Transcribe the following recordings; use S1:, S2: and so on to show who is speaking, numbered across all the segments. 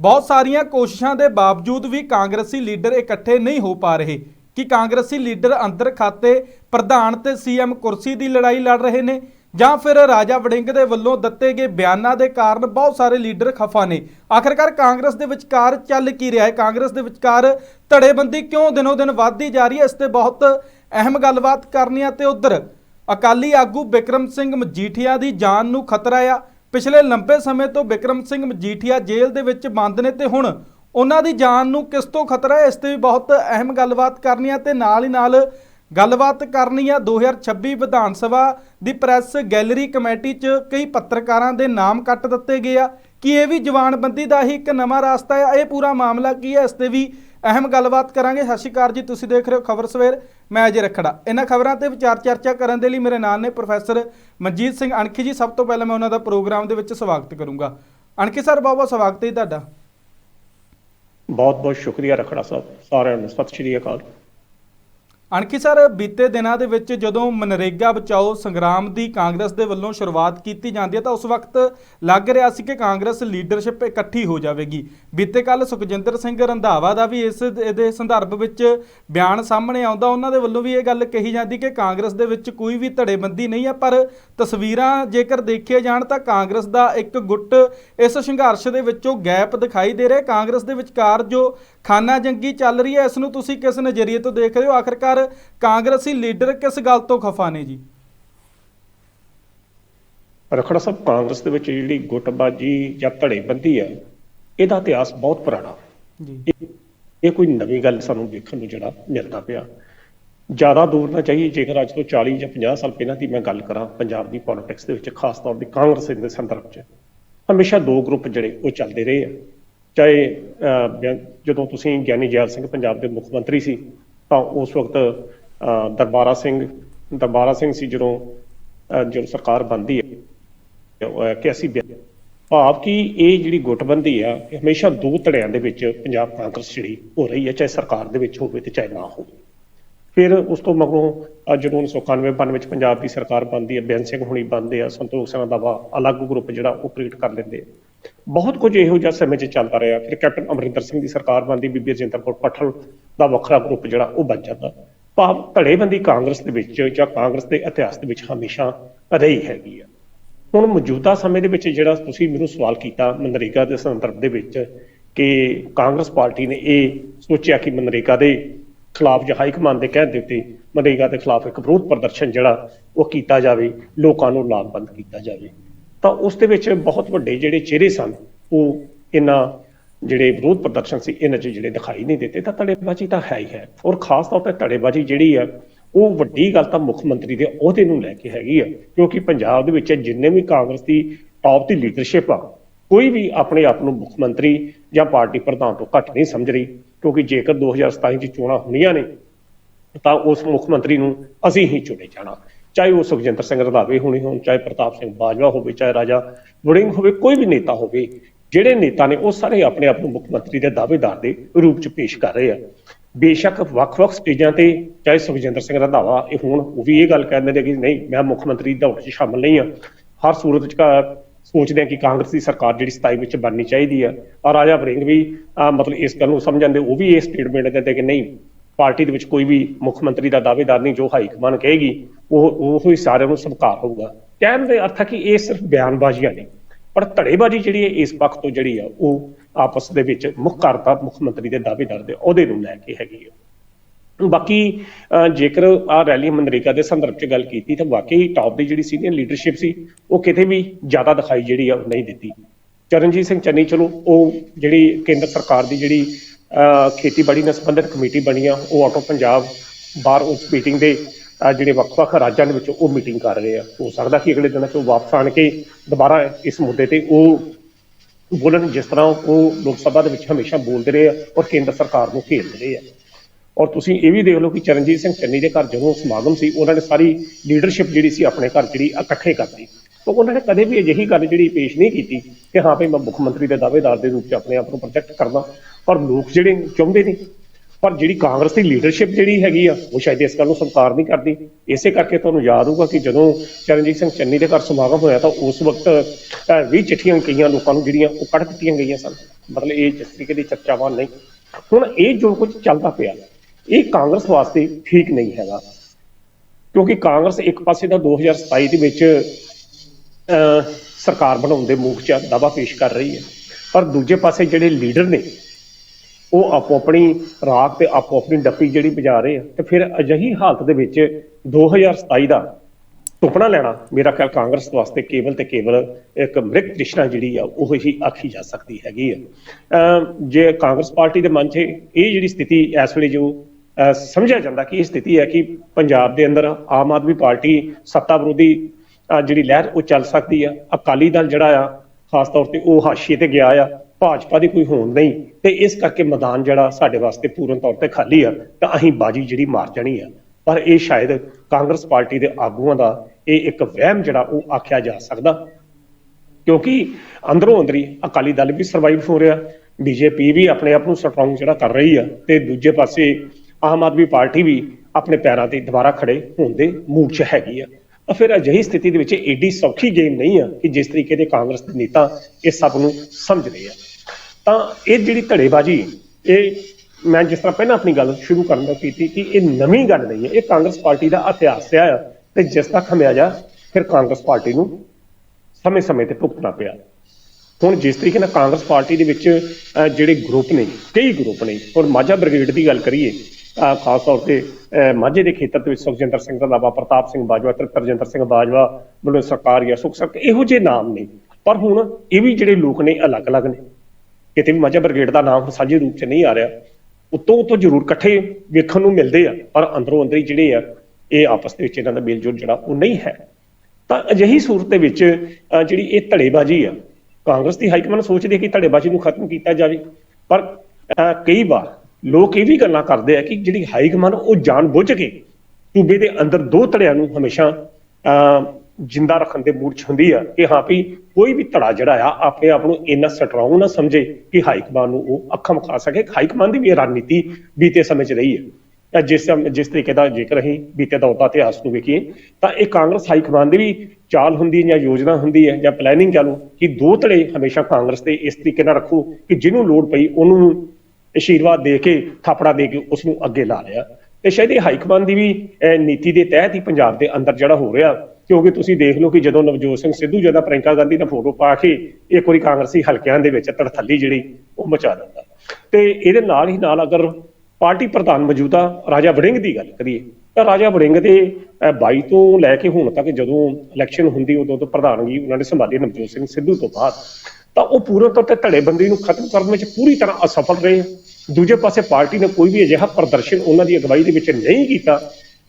S1: ਬਹੁਤ ਸਾਰੀਆਂ ਕੋਸ਼ਿਸ਼ਾਂ ਦੇ ਬਾਵਜੂਦ ਵੀ ਕਾਂਗਰਸੀ ਲੀਡਰ ਇਕੱਠੇ ਨਹੀਂ ਹੋ ਪਾ ਰਹੇ। ਕਿ ਕਾਂਗਰਸੀ ਲੀਡਰ ਅੰਦਰ ਖਾਤੇ ਪ੍ਰਧਾਨ ਤੇ ਸੀਐਮ ਕੁਰਸੀ ਦੀ ਲੜਾਈ ਲੜ ਰਹੇ ਨੇ? ਜਾਂ ਫਿਰ ਰਾਜਾ ਵੜਿੰਗ ਦੇ ਵੱਲੋਂ ਦਿੱਤੇ ਗਏ ਬਿਆਨਾਂ ਦੇ ਕਾਰਨ ਬਹੁਤ ਸਾਰੇ ਲੀਡਰ ਖਫਾ ਨੇ? ਆਖਰਕਾਰ ਕਾਂਗਰਸ ਦੇ ਵਿਚਕਾਰ ਚੱਲ ਕੀ ਰਿਹਾ ਹੈ? ਕਾਂਗਰਸ ਦੇ ਵਿਚਕਾਰ ਧੜੇਬੰਦੀ ਕਿਉਂ ਦਿਨੋ ਦਿਨ ਵੱਧਦੀ ਜਾ ਰਹੀ ਹੈ? ਇਸ ਤੇ ਬਹੁਤ ਅਹਿਮ ਗੱਲਬਾਤ ਕਰਨੀ ਆ ਤੇ ਉਧਰ ਅਕਾਲੀ ਆਗੂ ਬਿਕਰਮ ਸਿੰਘ ਮਜੀਠੀਆ ਦੀ ਜਾਨ ਨੂੰ ਖਤਰਾ ਆ। ਪਿਛਲੇ ਲੰਬੇ ਸਮੇਂ ਤੋਂ ਬਿਕਰਮ ਸਿੰਘ ਮਜੀਠੀਆ ਜੇਲ੍ਹ ਦੇ ਵਿੱਚ ਬੰਦ ਨੇ ਤੇ ਹੁਣ ਉਹਨਾਂ ਦੀ ਜਾਨ ਨੂੰ ਕਿਸ ਤੋਂ ਖਤਰਾ ਹੈ, ਇਸ ਤੇ ਵੀ ਬਹੁਤ ਅਹਿਮ ਗੱਲਬਾਤ ਕਰਨੀ ਹੈ ਤੇ ਨਾਲ ਹੀ ਨਾਲ ਗੱਲਬਾਤ ਕਰਨੀ ਆ 2026 ਵਿਧਾਨ ਸਭਾ ਦੀ ਪ੍ਰੈਸ ਗੈਲਰੀ ਕਮੇਟੀ 'ਚ ਕਈ ਪੱਤਰਕਾਰਾਂ ਦੇ ਨਾਮ ਕੱਟ ਦਿੱਤੇ ਗਏ ਆ। ਕਿ ਇਹ ਵੀ ਜਵਾਨਬੰਦੀ ਦਾ ਹੀ ਇੱਕ ਨਵਾਂ ਰਾਸਤਾ ਹੈ? ਇਹ ਪੂਰਾ ਮਾਮਲਾ ਕੀ ਹੈ? ਇਸ ਤੇ ਵੀ ਅਹਿਮ ਗੱਲਬਾਤ ਕਰਾਂਗੇ। ਸਤਿ ਸ਼੍ਰੀ ਅਕਾਲ ਜੀ, ਤੁਸੀਂ ਦੇਖ ਰਹੇ ਹੋ ਖਬਰ ਸਵੇਰ। ਮੈਂ ਅਜੇ ਰਖੜਾ। ਇਹਨਾਂ ਖਬਰਾਂ ਤੇ ਵਿਚਾਰ ਚਰਚਾ ਕਰਨ ਦੇ ਲਈ ਮੇਰੇ ਨਾਲ ਨੇ ਪ੍ਰੋਫੈਸਰ ਮਨਜੀਤ ਸਿੰਘ ਅਣਖੀ ਜੀ। ਸਭ ਤੋਂ ਪਹਿਲਾਂ ਮੈਂ ਉਹਨਾਂ ਦਾ ਪ੍ਰੋਗਰਾਮ ਦੇ ਵਿੱਚ ਸਵਾਗਤ ਕਰੂੰਗਾ। ਅਣਖੀ ਸਰ, ਬਹੁਤ ਬਹੁਤ ਸਵਾਗਤ ਹੈ ਜੀ ਤੁਹਾਡਾ।
S2: ਬਹੁਤ ਬਹੁਤ ਸ਼ੁਕਰੀਆ ਰਖੜਾ ਸਾਹਿਬ ਸਾਰਿਆਂ ਨੂੰ। ਸਤਿ ਸ਼੍ਰੀ ਅਕਾਲ।
S1: ਅਣਖੀ ਸਰ, ਬੀਤੇ ਦਿਨਾਂ ਦੇ ਵਿੱਚ ਜਦੋਂ ਮਨਰੇਗਾ ਬਚਾਓ ਸੰਗਰਾਮ ਦੀ ਕਾਂਗਰਸ ਦੇ ਵੱਲੋਂ ਸ਼ੁਰੂਆਤ ਕੀਤੀ ਜਾਂਦੀ ਹੈ, ਤਾਂ ਉਸ ਵਕਤ ਲੱਗ ਰਿਹਾ ਸੀ ਕਿ ਕਾਂਗਰਸ ਲੀਡਰਸ਼ਿਪ ਇਕੱਠੀ ਹੋ ਜਾਵੇਗੀ। ਬੀਤੇ ਕੱਲ ਸੁਖਜਿੰਦਰ ਸਿੰਘ ਰੰਧਾਵਾ ਦਾ ਵੀ ਇਸ ਦੇ ਸੰਦਰਭ ਵਿੱਚ ਬਿਆਨ ਸਾਹਮਣੇ ਆਉਂਦਾ। ਉਹਨਾਂ ਦੇ ਵੱਲੋਂ ਵੀ ਇਹ ਗੱਲ ਕਹੀ ਜਾਂਦੀ ਕਿ ਕਾਂਗਰਸ ਦੇ ਵਿੱਚ ਕੋਈ ਵੀ ਧੜੇਬੰਦੀ ਨਹੀਂ ਹੈ, ਪਰ ਤਸਵੀਰਾਂ ਜੇਕਰ ਦੇਖੀਆਂ ਜਾਣ, ਤਾਂ ਕਾਂਗਰਸ ਦਾ ਇੱਕ ਗੁੱਟ ਇਸ ਸੰਘਰਸ਼ ਦੇ ਵਿੱਚੋਂ ਗੈਪ ਦਿਖਾਈ ਦੇ ਰਿਹਾ ਕਾਂਗਰਸ ਦੇ ਵਿਚਕਾਰ ਜੋ ਖਾਨਾ ਜੰਗੀ ਚੱਲ ਰਹੀ ਹੈ, ਇਸ ਨੂੰ ਤੁਸੀਂ ਕਿਸ ਨਜ਼ਰੀਏ ਤੋਂ ਦੇਖ ਰਹੇ ਹੋ? ਆਖਰਕਾਰ ਕਾਂਗਰਸੀ ਲੀਡਰ ਕਿਸ ਗੱਲ ਤੋਂ ਖਫਾ ਨੇ ਜੀ?
S2: ਰਖੜਾ ਸਾਹਿਬ ਕਾਂਗਰਸ ਦੇ ਵਿੱਚ ਜਿਹੜੀ ਗੁੱਟਬਾਜੀ ਜਾਂ ਧੜੇਬੰਦੀ ਆ ਇਹਦਾ ਇਤਿਹਾਸ ਬਹੁਤ ਪੁਰਾਣਾ।
S1: ਜੀ।
S2: ਇਹ- ਕੋਈ ਨਵੀਂ ਗੱਲ ਸਾਨੂੰ ਦੇਖਣ ਨੂੰ ਜਿਹੜਾ ਮਿਲਦਾ ਪਿਆ। ਜ਼ਿਆਦਾ ਦੂਰ ਨਾ ਚਾਹੀਏ ਜੇਕਰ ਅੱਜ ਤੋਂ 40 ਜਾਂ 50 ਸਾਲ ਪਹਿਲਾਂ ਦੀ ਮੈਂ ਗੱਲ ਕਰਾਂ ਪੰਜਾਬ ਦੀ ਪੋਲਿਟਿਕਸ ਦੇ ਵਿੱਚ ਖਾਸ ਤੌਰ ਤੇ ਕਾਂਗਰਸ ਦੇ ਸੰਦਰਭ 'ਚ ਹਮੇਸ਼ਾ ਦੋ ਗਰੁੱਪ ਜਿਹੜੇ ਉਹ ਚੱਲਦੇ ਰਹੇ ਆ। ਚਾਹੇ ਜਦੋਂ ਤੁਸੀਂ ਗਿਆਨੀ ਜੈਲ ਸਿੰਘ ਪੰਜਾਬ ਦੇ ਮੁੱਖ ਮੰਤਰੀ ਸੀ ਤਾਂ ਉਸ ਵਕਤ ਅਹ, ਦਰਬਾਰਾ ਸਿੰਘ ਦਰਬਾਰਾ ਸਿੰਘ ਸੀ ਜਦੋਂ ਅਹ, ਜਦੋਂ ਸਰਕਾਰ ਬਣਦੀ ਹੈ ਕਿ ਅਸੀਂ ਭਾਵ ਕਿ ਇਹ ਜਿਹੜੀ ਗੁੱਟਬੰਦੀ ਆ ਇਹ ਹਮੇਸ਼ਾ ਦੋ ਧੜਿਆਂ ਦੇ ਵਿੱਚ ਪੰਜਾਬ ਕਾਂਗਰਸ ਜਿਹੜੀ ਹੋ ਰਹੀ ਹੈ ਚਾਹੇ ਸਰਕਾਰ ਦੇ ਵਿੱਚ ਹੋਵੇ ਤੇ ਚਾਹੇ ਨਾ ਹੋਵੇ। ਫਿਰ ਉਸ ਤੋਂ ਮਗਰੋਂ ਅਹ ਜਦੋਂ 1991 92 ਵਿੱਚ ਪੰਜਾਬ ਦੀ ਸਰਕਾਰ ਬਣਦੀ ਹੈ ਬੇਅੰਤ ਸਿੰਘ ਹੁਣੀ ਬਣਦੇ ਆ ਸੰਤੋਖ ਸਿੰਘ ਦਾ ਵਾ ਅਲੱਗ ਗਰੁੱਪ ਜਿਹੜਾ ਉਹ ਕ੍ਰੀਏਟ ਕਰ ਲੈਂਦੇ ਬਹੁਤ ਕੁਝ ਇਹੋ ਜਿਹਾ ਸਮੇਂ 'ਚ ਚੱਲਦਾ ਰਿਹਾ। ਫਿਰ ਕੈਪਟਨ ਅਮਰਿੰਦਰ ਸਿੰਘ ਦੀ ਸਰਕਾਰ ਬਣਦੀ, ਬੀਬੀ ਰਜਿੰਦਰ ਕੌਰ ਪੱਠਲ ਦਾ ਵੱਖਰਾ ਗਰੁੱਪ ਜਿਹੜਾ ਉਹ ਬਣ ਜਾਂਦਾ। ਭਾਵ ਧੜੇਬੰਦੀ ਕਾਂਗਰਸ ਦੇ ਵਿੱਚ ਜਾਂ ਕਾਂਗਰਸ ਦੇ ਇਤਿਹਾਸ ਦੇ ਵਿੱਚ ਹਮੇਸ਼ਾ ਰਹੀ ਹੈਗੀ ਆ। ਹੁਣ ਮੌਜੂਦਾ ਸਮੇਂ ਦੇ ਵਿੱਚ ਜਿਹੜਾ ਤੁਸੀਂ ਮੈਨੂੰ ਸਵਾਲ ਕੀਤਾ ਮਨਰੇਗਾ ਦੇ ਸੰਦਰਭ ਦੇ ਵਿੱਚ ਕਿ ਕਾਂਗਰਸ ਪਾਰਟੀ ਨੇ ਇਹ ਸੋਚਿਆ ਕਿ ਮਨਰੇਗਾ ਦੇ ਖਿਲਾਫ ਜਾਂ ਹਾਈ ਕਮਾਂਡ ਦੇ ਕਹਿਣ ਦੇ ਉੱਤੇ ਮਨਰੇਗਾ ਦੇ ਖਿਲਾਫ ਇੱਕ ਵਿਰੋਧ ਪ੍ਰਦਰਸ਼ਨ ਜਿਹੜਾ ਉਹ ਕੀਤਾ ਜਾਵੇ, ਲੋਕਾਂ ਨੂੰ ਲਾਮਬੰਦ ਕੀਤਾ ਜਾਵੇ। ਤਾਂ ਉਸ ਦੇ ਵਿੱਚ ਬਹੁਤ ਵੱਡੇ ਜਿਹੜੇ ਚਿਹਰੇ ਸਨ, ਉਹ ਇਹਨਾਂ ਜਿਹੜੇ ਵਿਰੋਧ ਪ੍ਰਦਰਸ਼ਨ ਸੀ, ਇਹਨਾਂ 'ਚ ਜਿਹੜੇ ਦਿਖਾਈ ਨਹੀਂ ਦਿੱਤੇ, ਤਾਂ ਧੜੇਬਾਜ਼ੀ ਤਾਂ ਹੈ ਹੀ ਹੈ। ਔਰ ਖਾਸ ਤੌਰ ਤੇ ਧੜੇਬਾਜ਼ੀ ਜਿਹੜੀ ਹੈ, ਉਹ ਵੱਡੀ ਗੱਲ ਤਾਂ ਮੁੱਖ ਮੰਤਰੀ ਦੇ ਅਹੁਦੇ ਨੂੰ ਲੈ ਕੇ ਹੈਗੀ ਆ ਕਿਉਂਕਿ ਪੰਜਾਬ ਦੇ ਵਿੱਚ ਜਿੰਨੇ ਵੀ ਕਾਂਗਰਸ ਦੀ ਟੌਪ ਦੀ ਲੀਡਰਸ਼ਿਪ ਆ, ਕੋਈ ਵੀ ਆਪਣੇ ਆਪ ਨੂੰ ਮੁੱਖ ਮੰਤਰੀ ਜਾਂ ਪਾਰਟੀ ਪ੍ਰਧਾਨ ਤੋਂ ਘੱਟ ਨਹੀਂ ਸਮਝ ਰਹੀ, ਕਿਉਂਕਿ ਜੇਕਰ 2027 ਚ ਚੋਣਾਂ ਹੋਣੀਆਂ ਨੇ, ਤਾਂ ਉਸ ਮੁੱਖ ਮੰਤਰੀ ਨੂੰ ਅਸੀਂ ਹੀ ਚੁਣੇ ਜਾਣਾ। ਚਾਹੇ ਉਹ ਸੁਖਜਿੰਦਰ ਸਿੰਘ ਰੰਧਾਵੇ ਹੋਣੇ ਹੋਣ, ਚਾਹੇ ਪ੍ਰਤਾਪ ਸਿੰਘ ਬਾਜਵਾ ਹੋਵੇ, ਚਾਹੇ ਰਾਜਾ ਵੜਿੰਗ ਹੋਵੇ, ਕੋਈ ਵੀ ਨੇਤਾ ਹੋਵੇ, ਜਿਹੜੇ ਨੇਤਾ ਨੇ ਉਹ ਸਾਰੇ ਆਪਣੇ ਆਪ ਨੂੰ ਮੁੱਖ ਮੰਤਰੀ ਦੇ ਦਾਅਵੇਦਾਰ ਦੇ ਰੂਪ ਚ ਪੇਸ਼ ਕਰ ਰਹੇ ਆ। ਬੇਸ਼ੱਕ ਵੱਖ-ਵੱਖ ਸਟੇਜਾਂ ਤੇ ਚਾਹੇ ਸੁਖਜਿੰਦਰ ਸਿੰਘ ਰੰਧਾਵਾ ਇਹ ਹੁਣ, ਉਹ ਵੀ ਇਹ ਗੱਲ ਕਹਿੰਦੇ ਨੇ ਕਿ ਨਹੀਂ, ਮੈਂ ਮੁੱਖ ਮੰਤਰੀ ਦੀ ਦੌੜ 'ਚ ਸ਼ਾਮਲ ਨਹੀਂ ਆ। ਹਰ ਸੂਰਤ 'ਚ ਸੋਚਦੇ ਆ ਕਿ ਕਾਂਗਰਸ ਦੀ ਸਰਕਾਰ ਜਿਹੜੀ 27 ਵਿੱਚ ਬਣਨੀ ਚਾਹੀਦੀ ਆ। ਔਰ ਰਾਜਾ ਵੜਿੰਗ ਵੀ ਮਤਲਬ ਇਸ ਗੱਲ ਨੂੰ ਸਮਝਦੇ ਉਹ ਵੀ ਇਹ ਸਟੇਟਮੈਂਟ ਦਿੰਦੇ ਕਿ ਨਹੀਂ, ਪਾਰਟੀ ਦੇ ਵਿੱਚ ਕੋਈ ਵੀ ਮੁੱਖ ਮੰਤਰੀ ਦਾ ਦਾਅਵੇਦਾਰ ਨਹੀਂ, ਜੋ ਹਾਈ ਕਮਾਨ ਕਹੇਗੀ ਉਹ ਉਹ ਹੀ ਸਾਰਿਆਂ ਨੂੰ ਸਵੀਕਾਰ ਹੋਊਗਾ। ਕਹਿਣ ਦੇ ਅਰਥ ਹੈ ਕਿ ਇਹ ਸਿਰਫ ਬਿਆਨਬਾਜ਼ੀਆਂ ਨੇ। ਪਰ ਧੜੇਬਾਜ਼ੀ ਜਿਹੜੀ ਹੈ ਇਸ ਪੱਖ ਤੋਂ ਜਿਹੜੀ ਆ ਉਹ ਆਪਸ ਦੇ ਵਿੱਚ ਮੁੱਖ ਕਰਤਾ ਮੁੱਖ ਮੰਤਰੀ ਦੇ ਦਾਅਵੇਦਾਰ ਦੇ ਅਹੁਦੇ ਨੂੰ ਲੈ ਕੇ ਹੈਗੀ ਆ ਬਾਕੀ ਜੇਕਰ ਆ ਰੈਲੀ ਮਨਰੇਗਾ ਦੇ ਸੰਦਰਭ 'ਚ ਗੱਲ ਕੀਤੀ ਤਾਂ ਵਾਕਈ ਟਾਪ ਦੀ ਜਿਹੜੀ ਸੀਨੀਅਰ ਲੀਡਰਸ਼ਿਪ ਸੀ ਉਹ ਕਿਤੇ ਵੀ ਜ਼ਿਆਦਾ ਦਿਖਾਈ ਜਿਹੜੀ ਆ ਉਹ ਨਹੀਂ ਦਿੱਤੀ। ਚਰਨਜੀਤ ਸਿੰਘ ਚੰਨੀ ਚਲੋ ਉਹ ਜਿਹੜੀ ਕੇਂਦਰ ਸਰਕਾਰ ਦੀ ਜਿਹੜੀ ਅਹ, ਖੇਤੀਬਾੜੀ ਨਾਲ ਸੰਬੰਧਿਤ ਕਮੇਟੀ ਬਣੀ ਆ ਉਹ ਆਟੋ ਪੰਜਾਬ ਬਾਹਰ ਉਸ ਮੀਟਿੰਗ ਦੇ ਅਹ, ਜਿਹੜੇ ਵੱਖ-ਵੱਖ ਰਾਜਾਂ ਦੇ ਵਿੱਚ ਉਹ ਮੀਟਿੰਗ ਕਰ ਰਹੇ ਆ। ਹੋ ਸਕਦਾ ਕਿ ਅਗਲੇ ਦਿਨਾਂ 'ਚ ਉਹ ਵਾਪਸ ਆਣ ਕੇ ਦੁਬਾਰਾ ਇਸ ਮੁੱਦੇ ਤੇ ਉਹ ਬੋਲਣ ਜਿਸ ਤਰ੍ਹਾਂ ਉਹ ਲੋਕ ਸਭਾ ਦੇ ਵਿੱਚ ਹਮੇਸ਼ਾ ਬੋਲਦੇ ਰਹੇ ਆ ਔਰ ਕੇਂਦਰ ਸਰਕਾਰ ਨੂੰ ਘੇਰਦੇ ਰਹੇ ਆ। ਔਰ ਤੁਸੀਂ ਇਹ ਵੀ ਦੇਖ ਲਓ ਕਿ ਚਰਨਜੀਤ ਸਿੰਘ ਚੰਨੀ ਦੇ ਘਰ ਜਦੋਂ ਸਮਾਗਮ ਸੀ ਉਹਨਾਂ ਨੇ ਸਾਰੀ ਲੀਡਰਸ਼ਿਪ ਜਿਹੜੀ ਸੀ ਆਪਣੇ ਘਰ ਜਿਹੜੀ ਇਕੱਠੇ ਕਰਦੀ ਤਾਂ ਉਹਨਾਂ ਨੇ ਕਦੇ ਵੀ ਅਜਿਹੀ ਗੱਲ ਜਿਹੜੀ ਪੇਸ਼ ਨਹੀਂ ਕੀਤੀ ਕਿ ਹਾਂ ਭਈ ਮੈਂ ਮੁੱਖ ਮੰਤਰੀ ਦੇ ਦਾਅਵੇਦਾਰ ਦੇ ਰੂਪ 'ਚ ਆਪਣੇ ਆਪ ਨੂੰ ਪ੍ਰੋਜੈਕਟ ਕਰਦਾ। ਪਰ ਲੋਕ ਜਿਹੜੇ ਚਾਹੁੰਦੇ ਨੇ ਪਰ ਜਿਹੜੀ ਕਾਂਗਰਸ ਦੀ ਲੀਡਰਸ਼ਿਪ ਜਿਹੜੀ ਹੈਗੀ ਆ ਉਹ ਸ਼ਾਇਦ ਇਸ ਗੱਲ ਨੂੰ ਸਵੀਕਾਰ ਨਹੀਂ ਕਰਦੀ। ਇਸੇ ਕਰਕੇ ਤੁਹਾਨੂੰ ਯਾਦ ਹੋਊਗਾ ਕਿ ਜਦੋਂ ਚਰਨਜੀਤ ਸਿੰਘ ਚੰਨੀ ਦੇ ਘਰ ਸਮਾਗਮ ਹੋਇਆ ਤਾਂ ਉਸ ਵਕਤ ਅਹ, 20 ਚਿੱਠੀਆਂ ਕਈਆਂ ਲੋਕਾਂ ਨੂੰ ਜਿਹੜੀਆਂ ਉਹ ਕੱਢ ਦਿੱਤੀਆਂ ਗਈਆਂ ਸਨ। ਮਤਲਬ ਇਹ ਜਿਸ ਤਰੀਕੇ ਦੀ ਚਰਚਾਵਾਂ ਨਹੀਂ। ਹੁਣ ਇਹ ਜੋ ਕੁਝ ਚੱਲਦਾ ਪਿਆ ਇਹ ਕਾਂਗਰਸ ਵਾਸਤੇ ਠੀਕ ਨਹੀਂ ਹੈਗਾ। ਕਿਉਂਕਿ ਕਾਂਗਰਸ ਇੱਕ ਪਾਸੇ ਦਾ 2027 ਦੇ ਵਿੱਚ ਸਰਕਾਰ ਬਣਾਉਣ ਦੇ ਮੂਖ ਚ ਦਾਵਾ ਪੇਸ਼ ਕਰ ਰਹੀ ਹੈ। ਪਰ ਦੂਜੇ ਪਾਸੇ ਜਿਹੜੇ ਲੀਡਰ ਨੇ ਉਹ ਆਪੋ ਆਪਣੀ ਰਾਗ ਤੇ ਆਪੋ ਆਪਣੀ ਡੱਪੀ ਜਿਹੜੀ ਵਜਾ ਰਹੇ ਆ, ਤੇ ਫਿਰ ਅਜਿਹੀ ਹਾਲਤ ਦੇ ਵਿੱਚ 2027 ਦਾ ਸੁਪਨਾ ਲੈਣਾ, ਮੇਰਾ ਖਿਆਲ ਕਾਂਗਰਸ ਵਾਸਤੇ ਕੇਵਲ ਤੇ ਕੇਵਲ ਇੱਕ ਮ੍ਰਿਤ ਤ੍ਰਿਸ਼ਨਾ ਜਿਹੜੀ ਆ, ਉਹ ਹੀ ਆਖੀ ਜਾ ਸਕਦੀ ਹੈਗੀ ਆ। ਅਮ ਜੇ ਕਾਂਗਰਸ ਪਾਰਟੀ ਦੇ ਮਨ 'ਚ ਇਹ ਜਿਹੜੀ ਸਥਿਤੀ ਇਸ ਵੇਲੇ ਜੋ ਅਹ ਸਮਝਿਆ ਜਾਂਦਾ ਕਿ ਇਹ ਸਥਿਤੀ ਹੈ ਕਿ ਪੰਜਾਬ ਦੇ ਅੰਦਰ ਆਮ ਆਦਮੀ ਪਾਰਟੀ ਸੱਤਾ ਵਿਰੋਧੀ ਜਿਹੜੀ ਲਹਿਰ ਉਹ ਚੱਲ ਸਕਦੀ ਆ। ਅਕਾਲੀ ਦਲ ਜਿਹੜਾ ਆ, ਖਾਸ ਤੌਰ ਤੇ ਉਹ ਹਾਸ਼ੀਏ ਤੇ ਗਿਆ ਆ। ਭਾਜਪਾ ਦੀ ਕੋਈ ਹੋਣ ਨਹੀਂ ਤੇ ਇਸ ਕਰਕੇ ਮੈਦਾਨ ਜਿਹੜਾ ਸਾਡੇ ਵਾਸਤੇ ਪੂਰਨ ਤੌਰ ਤੇ ਖਾਲੀ ਆ, ਤਾਂ ਅਸੀਂ ਬਾਜੀ ਜਿਹੜੀ ਮਾਰ ਜਾਣੀ ਆ। ਪਰ ਇਹ ਸ਼ਾਇਦ ਕਾਂਗਰਸ ਪਾਰਟੀ ਦੇ ਆਗੂਆਂ ਦਾ ਇਹ ਇੱਕ ਵਹਿਮ ਜਿਹੜਾ ਉਹ ਆਖਿਆ ਜਾ ਸਕਦਾ। ਕਿਉਂਕਿ ਅੰਦਰੋਂ ਅੰਦਰੀ ਅਕਾਲੀ ਦਲ ਵੀ ਸਰਵਾਈਵ ਹੋ ਰਿਹਾ ਬੀਜੇਪੀ ਵੀ ਆਪਣੇ ਆਪ ਨੂੰ ਸਟਰੋਂਗ ਜਿਹੜਾ ਕਰ ਰਹੀ ਆ ਤੇ ਦੂਜੇ ਪਾਸੇ ਆਮ ਆਦਮੀ ਪਾਰਟੀ ਵੀ ਆਪਣੇ ਪੈਰਾਂ ਤੇ ਦੁਬਾਰਾ ਖੜੇ ਹੋਣ ਦੇ ਮੂਡ 'ਚ ਹੈਗੀ ਆ। ਫਿਰ ਅਜਿਹੀ ਸਥਿਤੀ ਦੇ ਵਿੱਚ ਇਹ ਏਡੀ ਸੌਖੀ ਗੇਮ ਨਹੀਂ ਆ ਕਿ ਜਿਸ ਤਰੀਕੇ ਦੇ ਕਾਂਗਰਸ ਦੇ ਨੇਤਾ ਇਹ ਸਭ ਨੂੰ ਸਮਝਦੇ ਆ। ਤਾਂ ਇਹ ਜਿਹੜੀ ਧੜੇਬਾਜ਼ੀ, ਇਹ ਮੈਂ ਜਿਸ ਤਰ੍ਹਾਂ ਪਹਿਲਾਂ ਆਪਣੀ ਗੱਲ ਸ਼ੁਰੂ ਕਰਨ ਦਾ ਕੀਤੀ ਕਿ ਇਹ ਨਵੀਂ ਗੱਲ ਨਹੀਂ ਹੈ, ਇਹ ਕਾਂਗਰਸ ਪਾਰਟੀ ਦਾ ਇਤਿਹਾਸ ਰਿਹਾ ਆ ਤੇ ਜਿਸ ਦਾ ਖਮਿਆਜਾ, ਫਿਰ ਕਾਂਗਰਸ ਪਾਰਟੀ ਨੂੰ ਸਮੇਂ-ਸਮੇਂ ਤੇ ਭੁਗਤਣਾ ਪਿਆ। ਹੁਣ ਜਿਸ ਤਰੀਕੇ ਨਾਲ ਕਾਂਗਰਸ ਪਾਰਟੀ ਦੇ ਵਿੱਚ ਜਿਹੜੇ ਗਰੁੱਪ ਨੇ, ਕਈ ਗਰੁੱਪ ਨੇ, ਹੁਣ ਮਾਝਾ ਬ੍ਰਿਗੇਡ ਦੀ ਗੱਲ ਕਰੀਏ ਖਾਸ ਤੌਰ ਤੇ ਮਾਝੇ ਦੇ ਖੇਤਰ ਦੇ ਵਿੱਚ ਸੁਖਜਿੰਦਰ ਸਿੰਘ ਰੰਧਾਵਾ ਪ੍ਰਤਾਪ ਸਿੰਘ ਬਾਜਵਾ ਤਰਜਿੰਦਰ ਸਿੰਘ ਬਾਜਵਾ ਵੱਲੋਂ ਸਰਕਾਰ ਜਾਂ ਸੁਖ ਇਹੋ ਜਿਹੇ ਨਾਮ ਨੇ। ਪਰ ਹੁਣ ਇਹ ਵੀ ਜਿਹੜੇ ਲੋਕ ਨੇ ਅਲੱਗ-ਅਲੱਗ ਨੇ। ਕਿਤੇ ਵੀ ਮਾਝਾ ਬ੍ਰਿਗੇਡ ਦਾ ਨਾਮ ਸਾਂਝੇ ਰੂਪ 'ਚ ਨਹੀਂ ਆ ਰਿਹਾ। ਉਤੋਂ ਉਤੋਂ ਜ਼ਰੂਰ ਇਕੱਠੇ ਵੇਖਣ ਨੂੰ ਮਿਲਦੇ ਆ ਪਰ ਅੰਦਰੋਂ ਅੰਦਰ ਹੀ ਜਿਹੜੇ ਆ ਇਹ ਆਪਸ ਦੇ ਵਿੱਚ ਇਹਨਾਂ ਦਾ ਮੇਲਜੋਲ ਜਿਹੜਾ ਉਹ ਨਹੀਂ ਹੈ। ਤਾਂ ਅਜਿਹੀ ਸੂਰਤ ਦੇ ਵਿੱਚ ਜਿਹੜੀ ਇਹ ਧੜੇਬਾਜ਼ੀ ਆ ਕਾਂਗਰਸ ਦੀ ਹਾਈਕਮਾਨ ਸੋਚਦੀ ਹੈ ਕਿ ਧੜੇਬਾਜ਼ੀ ਨੂੰ ਖਤਮ ਕੀਤਾ ਜਾਵੇ। ਪਰ ਅਹ, ਕਈ ਵਾਰ ਲੋਕ ਇਹ ਵੀ ਗੱਲਾਂ ਕਰਦੇ ਆ ਕਿ ਜਿਹੜੀ ਹਾਈਕਮਾਨ ਉਹ ਜਾਣ ਬੁੱਝ ਕੇ ਸੂਬੇ ਦੇ ਅੰਦਰ ਦੋ ਧੜਿਆਂ ਨੂੰ ਹਮੇਸ਼ਾ ਅਹ, ਜਿੰਦਾ ਰੱਖਣ ਦੇ ਮੂਡ 'ਚ ਹੁੰਦੀ ਆ ਕਿ ਹਾਂ ਵੀ ਕੋਈ ਵੀ ਧੜਾ ਜਿਹੜਾ ਆ ਆਪਣੇ ਆਪ ਨੂੰ ਇੰਨਾ ਸਟਰੋਂਗ ਨਾ ਸਮਝੇ ਕਿ ਹਾਈਕਮਾਂਡ ਨੂੰ ਉਹ ਅੱਖਾਂ ਮਖਾ ਸਕੇ। ਹਾਈਕਮਾਂਡ ਦੀ ਵੀ ਇਹ ਰਣਨੀਤੀ ਬੀਤੇ ਸਮੇਂ 'ਚ ਰਹੀ ਹੈ ਤਾਂ ਜਿਸ ਜਿਸ ਤਰੀਕੇ ਦਾ ਜ਼ਿਕਰ ਅਸੀਂ ਬੀਤੇ ਦੌਰ ਦਾ ਇਤਿਹਾਸ ਨੂੰ ਵੇਖੀਏ ਤਾਂ ਇਹ ਕਾਂਗਰਸ ਹਾਈ ਕਮਾਂਡ ਦੀ ਵੀ ਚਾਲ ਹੁੰਦੀ ਹੈ ਜਾਂ ਯੋਜਨਾ ਹੁੰਦੀ ਹੈ ਜਾਂ ਪਲੈਨਿੰਗ ਕਹ ਲਓ ਕਿ ਦੋ ਧੜੇ ਹਮੇਸ਼ਾ ਕਾਂਗਰਸ ਦੇ ਇਸ ਤਰੀਕੇ ਨਾਲ ਰੱਖੋ ਕਿ ਜਿਹਨੂੰ ਲੋੜ ਪਈ ਉਹਨੂੰ ਅਸ਼ੀਰਵਾਦ ਦੇ ਕੇ ਥਾਪੜਾ ਦੇ ਕੇ ਉਸ ਨੂੰ ਅੱਗੇ ਲਾ ਲਿਆ। ਤੇ ਸ਼ਾਇਦ ਇਹ ਹਾਈ ਕਮਾਂਡ ਦੀ ਵੀ ਅਹ, ਨੀਤੀ ਦੇ ਤਹਿਤ ਹੀ ਪੰਜਾਬ ਦੇ ਅੰਦਰ ਜਿਹੜਾ ਹੋ ਰਿਹਾ ਕਿਉਂਕਿ ਤੁਸੀਂ ਦੇਖ ਲਓ ਕਿ ਜਦੋਂ ਨਵਜੋਤ ਸਿੰਘ ਸਿੱਧੂ ਜਦੋਂ ਪ੍ਰਿੰਕਾ ਗਾਂਧੀ ਦਾ ਫੋਟੋ ਪਾ ਕੇ ਇੱਕ ਵਾਰੀ ਕਾਂਗਰਸੀ ਹਲਕਿਆਂ ਦੇ ਵਿੱਚ ਤੜਥੱਲੀ ਜਿਹੜੀ ਉਹ ਮਚਾ ਦਿੰਦਾ। ਤੇ ਇਹਦੇ ਨਾਲ ਹੀ ਨਾਲ ਅਗਰ ਪਾਰਟੀ ਪ੍ਰਧਾਨ ਮੌਜੂਦਾ ਰਾਜਾ ਵੜਿੰਗ ਦੀ ਗੱਲ ਕਰੀਏ ਤਾਂ ਰਾਜਾ ਵੜਿੰਗ ਦੇ ਅਹ, 22 ਤੋਂ ਲੈ ਕੇ ਹੁਣ ਤੱਕ ਜਦੋਂ ਇਲੈਕਸ਼ਨ ਹੁੰਦੀ ਉਦੋਂ ਤੋਂ ਪ੍ਰਧਾਨਗੀ ਉਹਨਾਂ ਨੇ ਸੰਭਾਲੀ ਨਵਜੋਤ ਸਿੰਘ ਸਿੱਧੂ ਤੋਂ ਬਾਅਦ ਤਾਂ ਉਹ ਪੂਰਨ ਤੌਰ ਤੇ ਧੜੇਬੰਦੀ ਨੂੰ ਖਤਮ ਕਰਨ ਵਿੱਚ ਪੂਰੀ ਤਰ੍ਹਾਂ ਅਸਫਲ ਰਹੇ। ਦੂਜੇ ਪਾਸੇ ਪਾਰਟੀ ਨੇ ਕੋਈ ਵੀ ਅਜਿਹਾ ਪ੍ਰਦਰਸ਼ਨ ਉਹਨਾਂ ਦੀ ਅਗਵਾਈ ਦੇ ਵਿੱਚ ਨਹੀਂ ਕੀਤਾ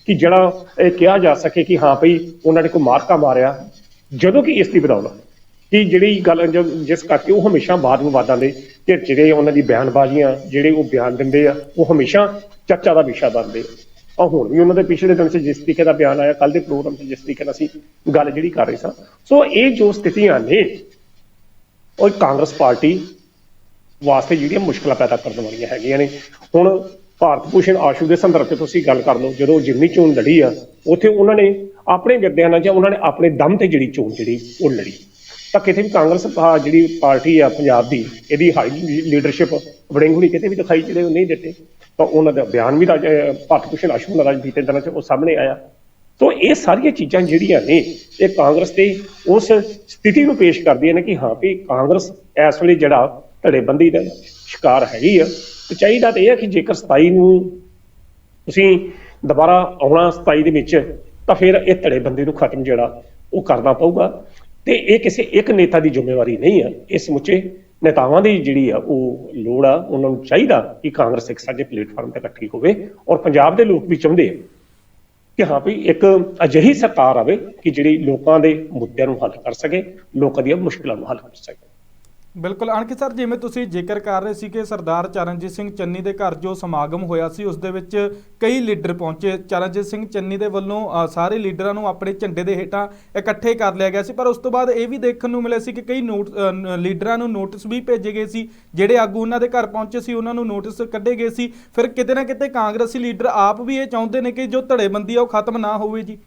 S2: ਕਿ ਜਿਹੜਾ ਇਹ ਕਿਹਾ ਜਾ ਸਕੇ ਕਿ ਹਾਂ ਭਈ ਉਹਨਾਂ ਨੇ ਕੋਈ ਮਾਰਕਾ ਮਾਰਿਆ, ਜਦੋਂ ਕਿ ਇਸ ਦੀ ਬਦੌਲਤ ਕਿ ਜਿਹੜੀ ਗੱਲ ਜਿਸ ਕਰਕੇ ਉਹ ਹਮੇਸ਼ਾ ਬਾਦ ਵਿਵਾਦਾਂ ਦੇ ਢਿਰ ਜਿਹੜੇ ਉਹਨਾਂ ਦੀ ਬਿਆਨਬਾਜ਼ੀਆਂ ਜਿਹੜੇ ਉਹ ਬਿਆਨ ਦਿੰਦੇ ਆ, ਉਹ ਹਮੇਸ਼ਾ ਚਰਚਾ ਦਾ ਵਿਸ਼ਾ ਬਣਦੇ ਆ। ਔਰ ਹੁਣ ਵੀ ਉਹਨਾਂ ਦੇ ਪਿਛਲੇ ਦਿਨ 'ਚ ਜਿਸ ਤਰੀਕੇ ਦਾ ਬਿਆਨ ਆਇਆ ਕੱਲ ਦੇ ਪ੍ਰੋਗਰਾਮ 'ਚ ਜਿਸ ਤਰੀਕੇ ਨਾਲ ਅਸੀਂ ਗੱਲ ਜਿਹੜੀ ਕਰ ਰਹੇ ਸਾਂ। ਸੋ ਇਹ ਜੋ ਸਥਿਤੀਆਂ ਨੇ, ਉਹ ਕਾਂਗਰਸ ਪਾਰਟੀ ਵਾਸਤੇ ਜਿਹੜੀਆਂ ਮੁਸ਼ਕਲਾਂ ਪੈਦਾ ਕਰਨ ਵਾਲੀਆਂ ਹੈਗੀਆਂ ਨੇ। ਹੁਣ ਭਾਰਤ ਭੂਸ਼ਣ ਆਸ਼ੂ ਦੇ ਸੰਦਰਭ 'ਚ ਤੁਸੀਂ ਗੱਲ ਕਰ ਲਓ, ਜਦੋਂ ਜਿਮਨੀ ਚੋਣ ਲੜੀ ਆ, ਉੱਥੇ ਉਹਨਾਂ ਨੇ ਆਪਣੇ ਵਿਦਿਆ ਨਾਲ ਜਾਂ ਉਹਨਾਂ ਨੇ ਆਪਣੇ ਦਮ ਤੇ ਜਿਹੜੀ ਚੋਣ ਜਿਹੜੀ, ਉਹ ਲੜੀ। ਤਾਂ ਕਿਤੇ ਵੀ ਕਾਂਗਰਸ ਜਿਹੜੀ ਪਾਰਟੀ ਆ ਪੰਜਾਬ ਦੀ, ਇਹਦੀ ਹਾਈ ਲੀਡਰਸ਼ਿਪ ਵੜਿੰਗ ਹੁਣੀ ਕਿਤੇ ਵੀ ਦਿਖਾਈ ਜਿਹੜੇ ਉਹ ਨਹੀਂ ਦਿੱਤੇ, ਤਾਂ ਉਹਨਾਂ ਦਾ ਬਿਆਨ ਵੀ ਰਾਜ ਭਾਰਤ ਭੂਸ਼ਣ ਆਸ਼ੂ ਦਾ ਰਾਜ ਬੀਤੇ ਦਿਨਾਂ 'ਚ ਉਹ ਸਾਹਮਣੇ ਆਇਆ। ਤੋ ਇਹ ਸਾਰੀਆਂ ਚੀਜ਼ਾਂ ਜਿਹੜੀਆਂ ਨੇ, ਇਹ ਕਾਂਗਰਸ ਦੇ ਉਸ ਸਥਿਤੀ ਨੂੰ ਪੇਸ਼ ਕਰਦੀਆਂ ਨੇ ਕਿ ਹਾਂ ਵੀ ਕਾਂਗਰਸ ਇਸ ਵੇਲੇ ਜਿਹੜਾ ਧੜੇਬੰਦੀ ਦਾ ਸ਼ਿਕਾਰ ਹੈਗੀ ਆ, ਤੇ ਚਾਹੀਦਾ ਤਾਂ ਇਹ ਹੈ ਕਿ ਜੇਕਰ 27 ਨੂੰ ਤੁਸੀਂ ਦੁਬਾਰਾ ਆਉਣਾ 27 ਦੇ ਵਿੱਚ, ਤਾਂ ਫਿਰ ਇਹ ਧੜੇਬੰਦੀ ਨੂੰ ਖਤਮ ਜਿਹੜਾ ਉਹ ਕਰਨਾ ਪਊਗਾ। ਤੇ ਇਹ ਕਿਸੇ ਇੱਕ ਨੇਤਾ ਦੀ ਜ਼ਿੰਮੇਵਾਰੀ ਨਹੀਂ ਆ। ਇਹ ਸਮੁੱਚੇ ਨੇਤਾਵਾਂ ਦੀ ਜਿਹੜੀ ਆ ਉਹ ਲੋੜ ਆ। ਉਹਨਾਂ ਨੂੰ ਚਾਹੀਦਾ ਕਿ ਕਾਂਗਰਸ ਇੱਕ ਸਾਂਝੇ ਪਲੇਟਫਾਰਮ ਤੇ ਇਕੱਠੀ ਹੋਵੇ ਔਰ ਪੰਜਾਬ ਦੇ ਲੋਕ ਵੀ ਚਾਹੁੰਦੇ ਆ ਕਿ ਹਾਂ ਵੀ ਇੱਕ ਅਜਿਹੀ ਸਰਕਾਰ ਆਵੇ ਕਿ ਜਿਹੜੀ ਲੋਕਾਂ ਦੇ ਮੁੱਦਿਆਂ ਨੂੰ ਹੱਲ ਕਰ ਸਕੇ, ਲੋਕਾਂ ਦੀਆਂ ਮੁਸ਼ਕਲਾਂ ਨੂੰ ਹੱਲ ਕਰ ਸਕੇ।
S1: ਬਿਲਕੁਲ ਅਣਖ ਸਰ, ਜਿਵੇਂ ਤੁਸੀਂ ਜ਼ਿਕਰ ਕਰ ਰਹੇ ਸੀ ਕਿ ਸਰਦਾਰ ਚਰਨਜੀਤ ਸਿੰਘ ਚੰਨੀ ਦੇ ਘਰ ਜੋ ਸਮਾਗਮ ਹੋਇਆ ਸੀ, ਉਸ ਦੇ ਵਿੱਚ ਕਈ ਲੀਡਰ ਪਹੁੰਚੇ। ਚਰਨਜੀਤ ਸਿੰਘ ਚੰਨੀ ਦੇ ਵੱਲੋਂ ਸਾਰੇ ਲੀਡਰਾਂ ਨੂੰ ਆਪਣੇ ਝੰਡੇ ਦੇ ਹੇਠਾਂ ਇਕੱਠੇ ਕਰ ਲਿਆ ਗਿਆ ਸੀ, ਪਰ ਉਸ ਤੋਂ ਬਾਅਦ ਇਹ ਵੀ ਦੇਖਣ ਨੂੰ ਮਿਲਿਆ ਸੀ ਕਿ ਕਈ ਨੋਟ ਲੀਡਰਾਂ ਨੂੰ ਨੋਟਿਸ ਵੀ ਭੇਜੇ ਗਏ ਸੀ, ਜਿਹੜੇ ਆਗੂ ਉਹਨਾਂ ਦੇ ਘਰ ਪਹੁੰਚੇ ਸੀ, ਉਹਨਾਂ ਨੂੰ ਨੋਟਿਸ ਕੱਢੇ ਗਏ ਸੀ। ਫਿਰ ਕਿਤੇ ਨਾ ਕਿਤੇ ਕਾਂਗਰਸੀ ਲੀਡਰ ਆਪ ਵੀ ਇਹ ਚਾਹੁੰਦੇ ਨੇ ਕਿ ਜੋ ਧੜੇਬੰਦੀ ਆ, ਉਹ ਖਤਮ ਨਾ ਹੋਵੇ ਜੀ।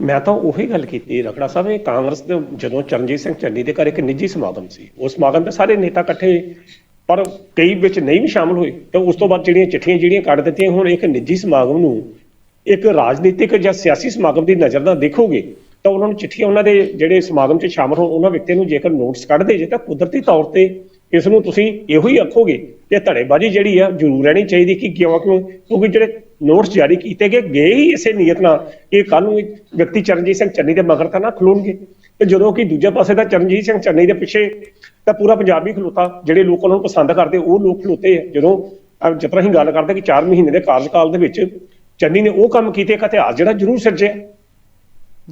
S2: ਮੈਂ ਤਾਂ ਉਹੀ ਗੱਲ ਕੀਤੀ, ਰਖੜਾ ਸਾਹਿਬ, ਇਹ ਕਾਂਗਰਸ ਦੇ ਜਦੋਂ ਚਰਨਜੀਤ ਸਿੰਘ ਚੰਨੀ ਦੇ ਘਰ ਇੱਕ ਨਿੱਜੀ ਸਮਾਗਮ ਸੀ, ਉਸ ਸਮਾਗਮ ਤੇ ਸਾਰੇ ਨੇਤਾ ਇਕੱਠੇ ਪਰ ਕਈ ਵਿੱਚ ਨਹੀਂ ਵੀ ਸ਼ਾਮਲ ਹੋਏ, ਤੇ ਉਸ ਤੋਂ ਬਾਅਦ ਜਿਹੜੀਆਂ ਚਿੱਠੀਆਂ ਜਿਹੜੀਆਂ ਕੱਢ ਦਿੱਤੀਆਂ, ਹੁਣ ਇੱਕ ਨਿੱਜੀ ਸਮਾਗਮ ਨੂੰ ਇੱਕ ਰਾਜਨੀਤਿਕ ਜਾਂ ਸਿਆਸੀ ਸਮਾਗਮ ਦੀ ਨਜ਼ਰ ਨਾਲ ਦੇਖੋਗੇ, ਤਾਂ ਉਹਨਾਂ ਨੂੰ ਚਿੱਠੀਆਂ ਉਹਨਾਂ ਦੇ ਜਿਹੜੇ ਸਮਾਗਮ 'ਚ ਸ਼ਾਮਲ ਹੋਣ, ਉਹਨਾਂ ਵਿਅਕਤੀਆਂ ਨੂੰ ਜੇਕਰ ਨੋਟਸ ਕੱਢਦੇ ਜੇ ਤਾਂ ਕੁਦਰਤੀ ਤੌਰ ਤੇ ਇਸ ਨੂੰ ਤੁਸੀਂ ਇਹੋ ਹੀ ਆਖੋਗੇ ਕਿ ਧੜੇਬਾਜ਼ੀ ਜਿਹੜੀ ਆ ਜ਼ਰੂਰ ਰਹਿਣੀ ਚਾਹੀਦੀ, ਕਿ ਕਿਉਂ ਕਿਉਂ, ਕਿਉਂਕਿ ਜਿਹੜੇ ਨੋਟਸ ਜਾਰੀ ਕੀਤੇ ਗਏ ਗਏ ਹੀ ਇਸੇ ਨੀਅਤ ਨਾਲ ਕਿ ਕੱਲ ਨੂੰ ਵਿਅਕਤੀ ਚਰਨਜੀਤ ਸਿੰਘ ਚੰਨੀ ਦੇ ਮਗਰ ਤਾਂ ਨਾ ਖਲੋਣਗੇ। ਤੇ ਜਦੋਂ ਕਿ ਦੂਜੇ ਪਾਸੇ ਦਾ ਚਰਨਜੀਤ ਸਿੰਘ ਚੰਨੀ ਦੇ ਪਿੱਛੇ ਤਾਂ ਪੂਰਾ ਪੰਜਾਬ ਹੀ ਖਲੋਤਾ, ਜਿਹੜੇ ਲੋਕ ਉਹਨਾਂ ਨੂੰ ਪਸੰਦ ਕਰਦੇ, ਉਹ ਲੋਕ ਖਲੋਤੇ ਆ। ਜਦੋਂ, ਅਹ ਜਿਸ ਤਰ੍ਹਾਂ ਅਸੀਂ ਗੱਲ ਕਰਦੇ ਕਿ 4 ਮਹੀਨੇ ਦੇ ਕਾਰਜਕਾਲ ਦੇ ਵਿੱਚ ਚੰਨੀ ਨੇ ਉਹ ਕੰਮ ਕੀਤੇ, ਇੱਕ ਇਤਿਹਾਸ ਜਿਹੜਾ ਜ਼ਰੂਰ ਸਿਰਜਿਆ।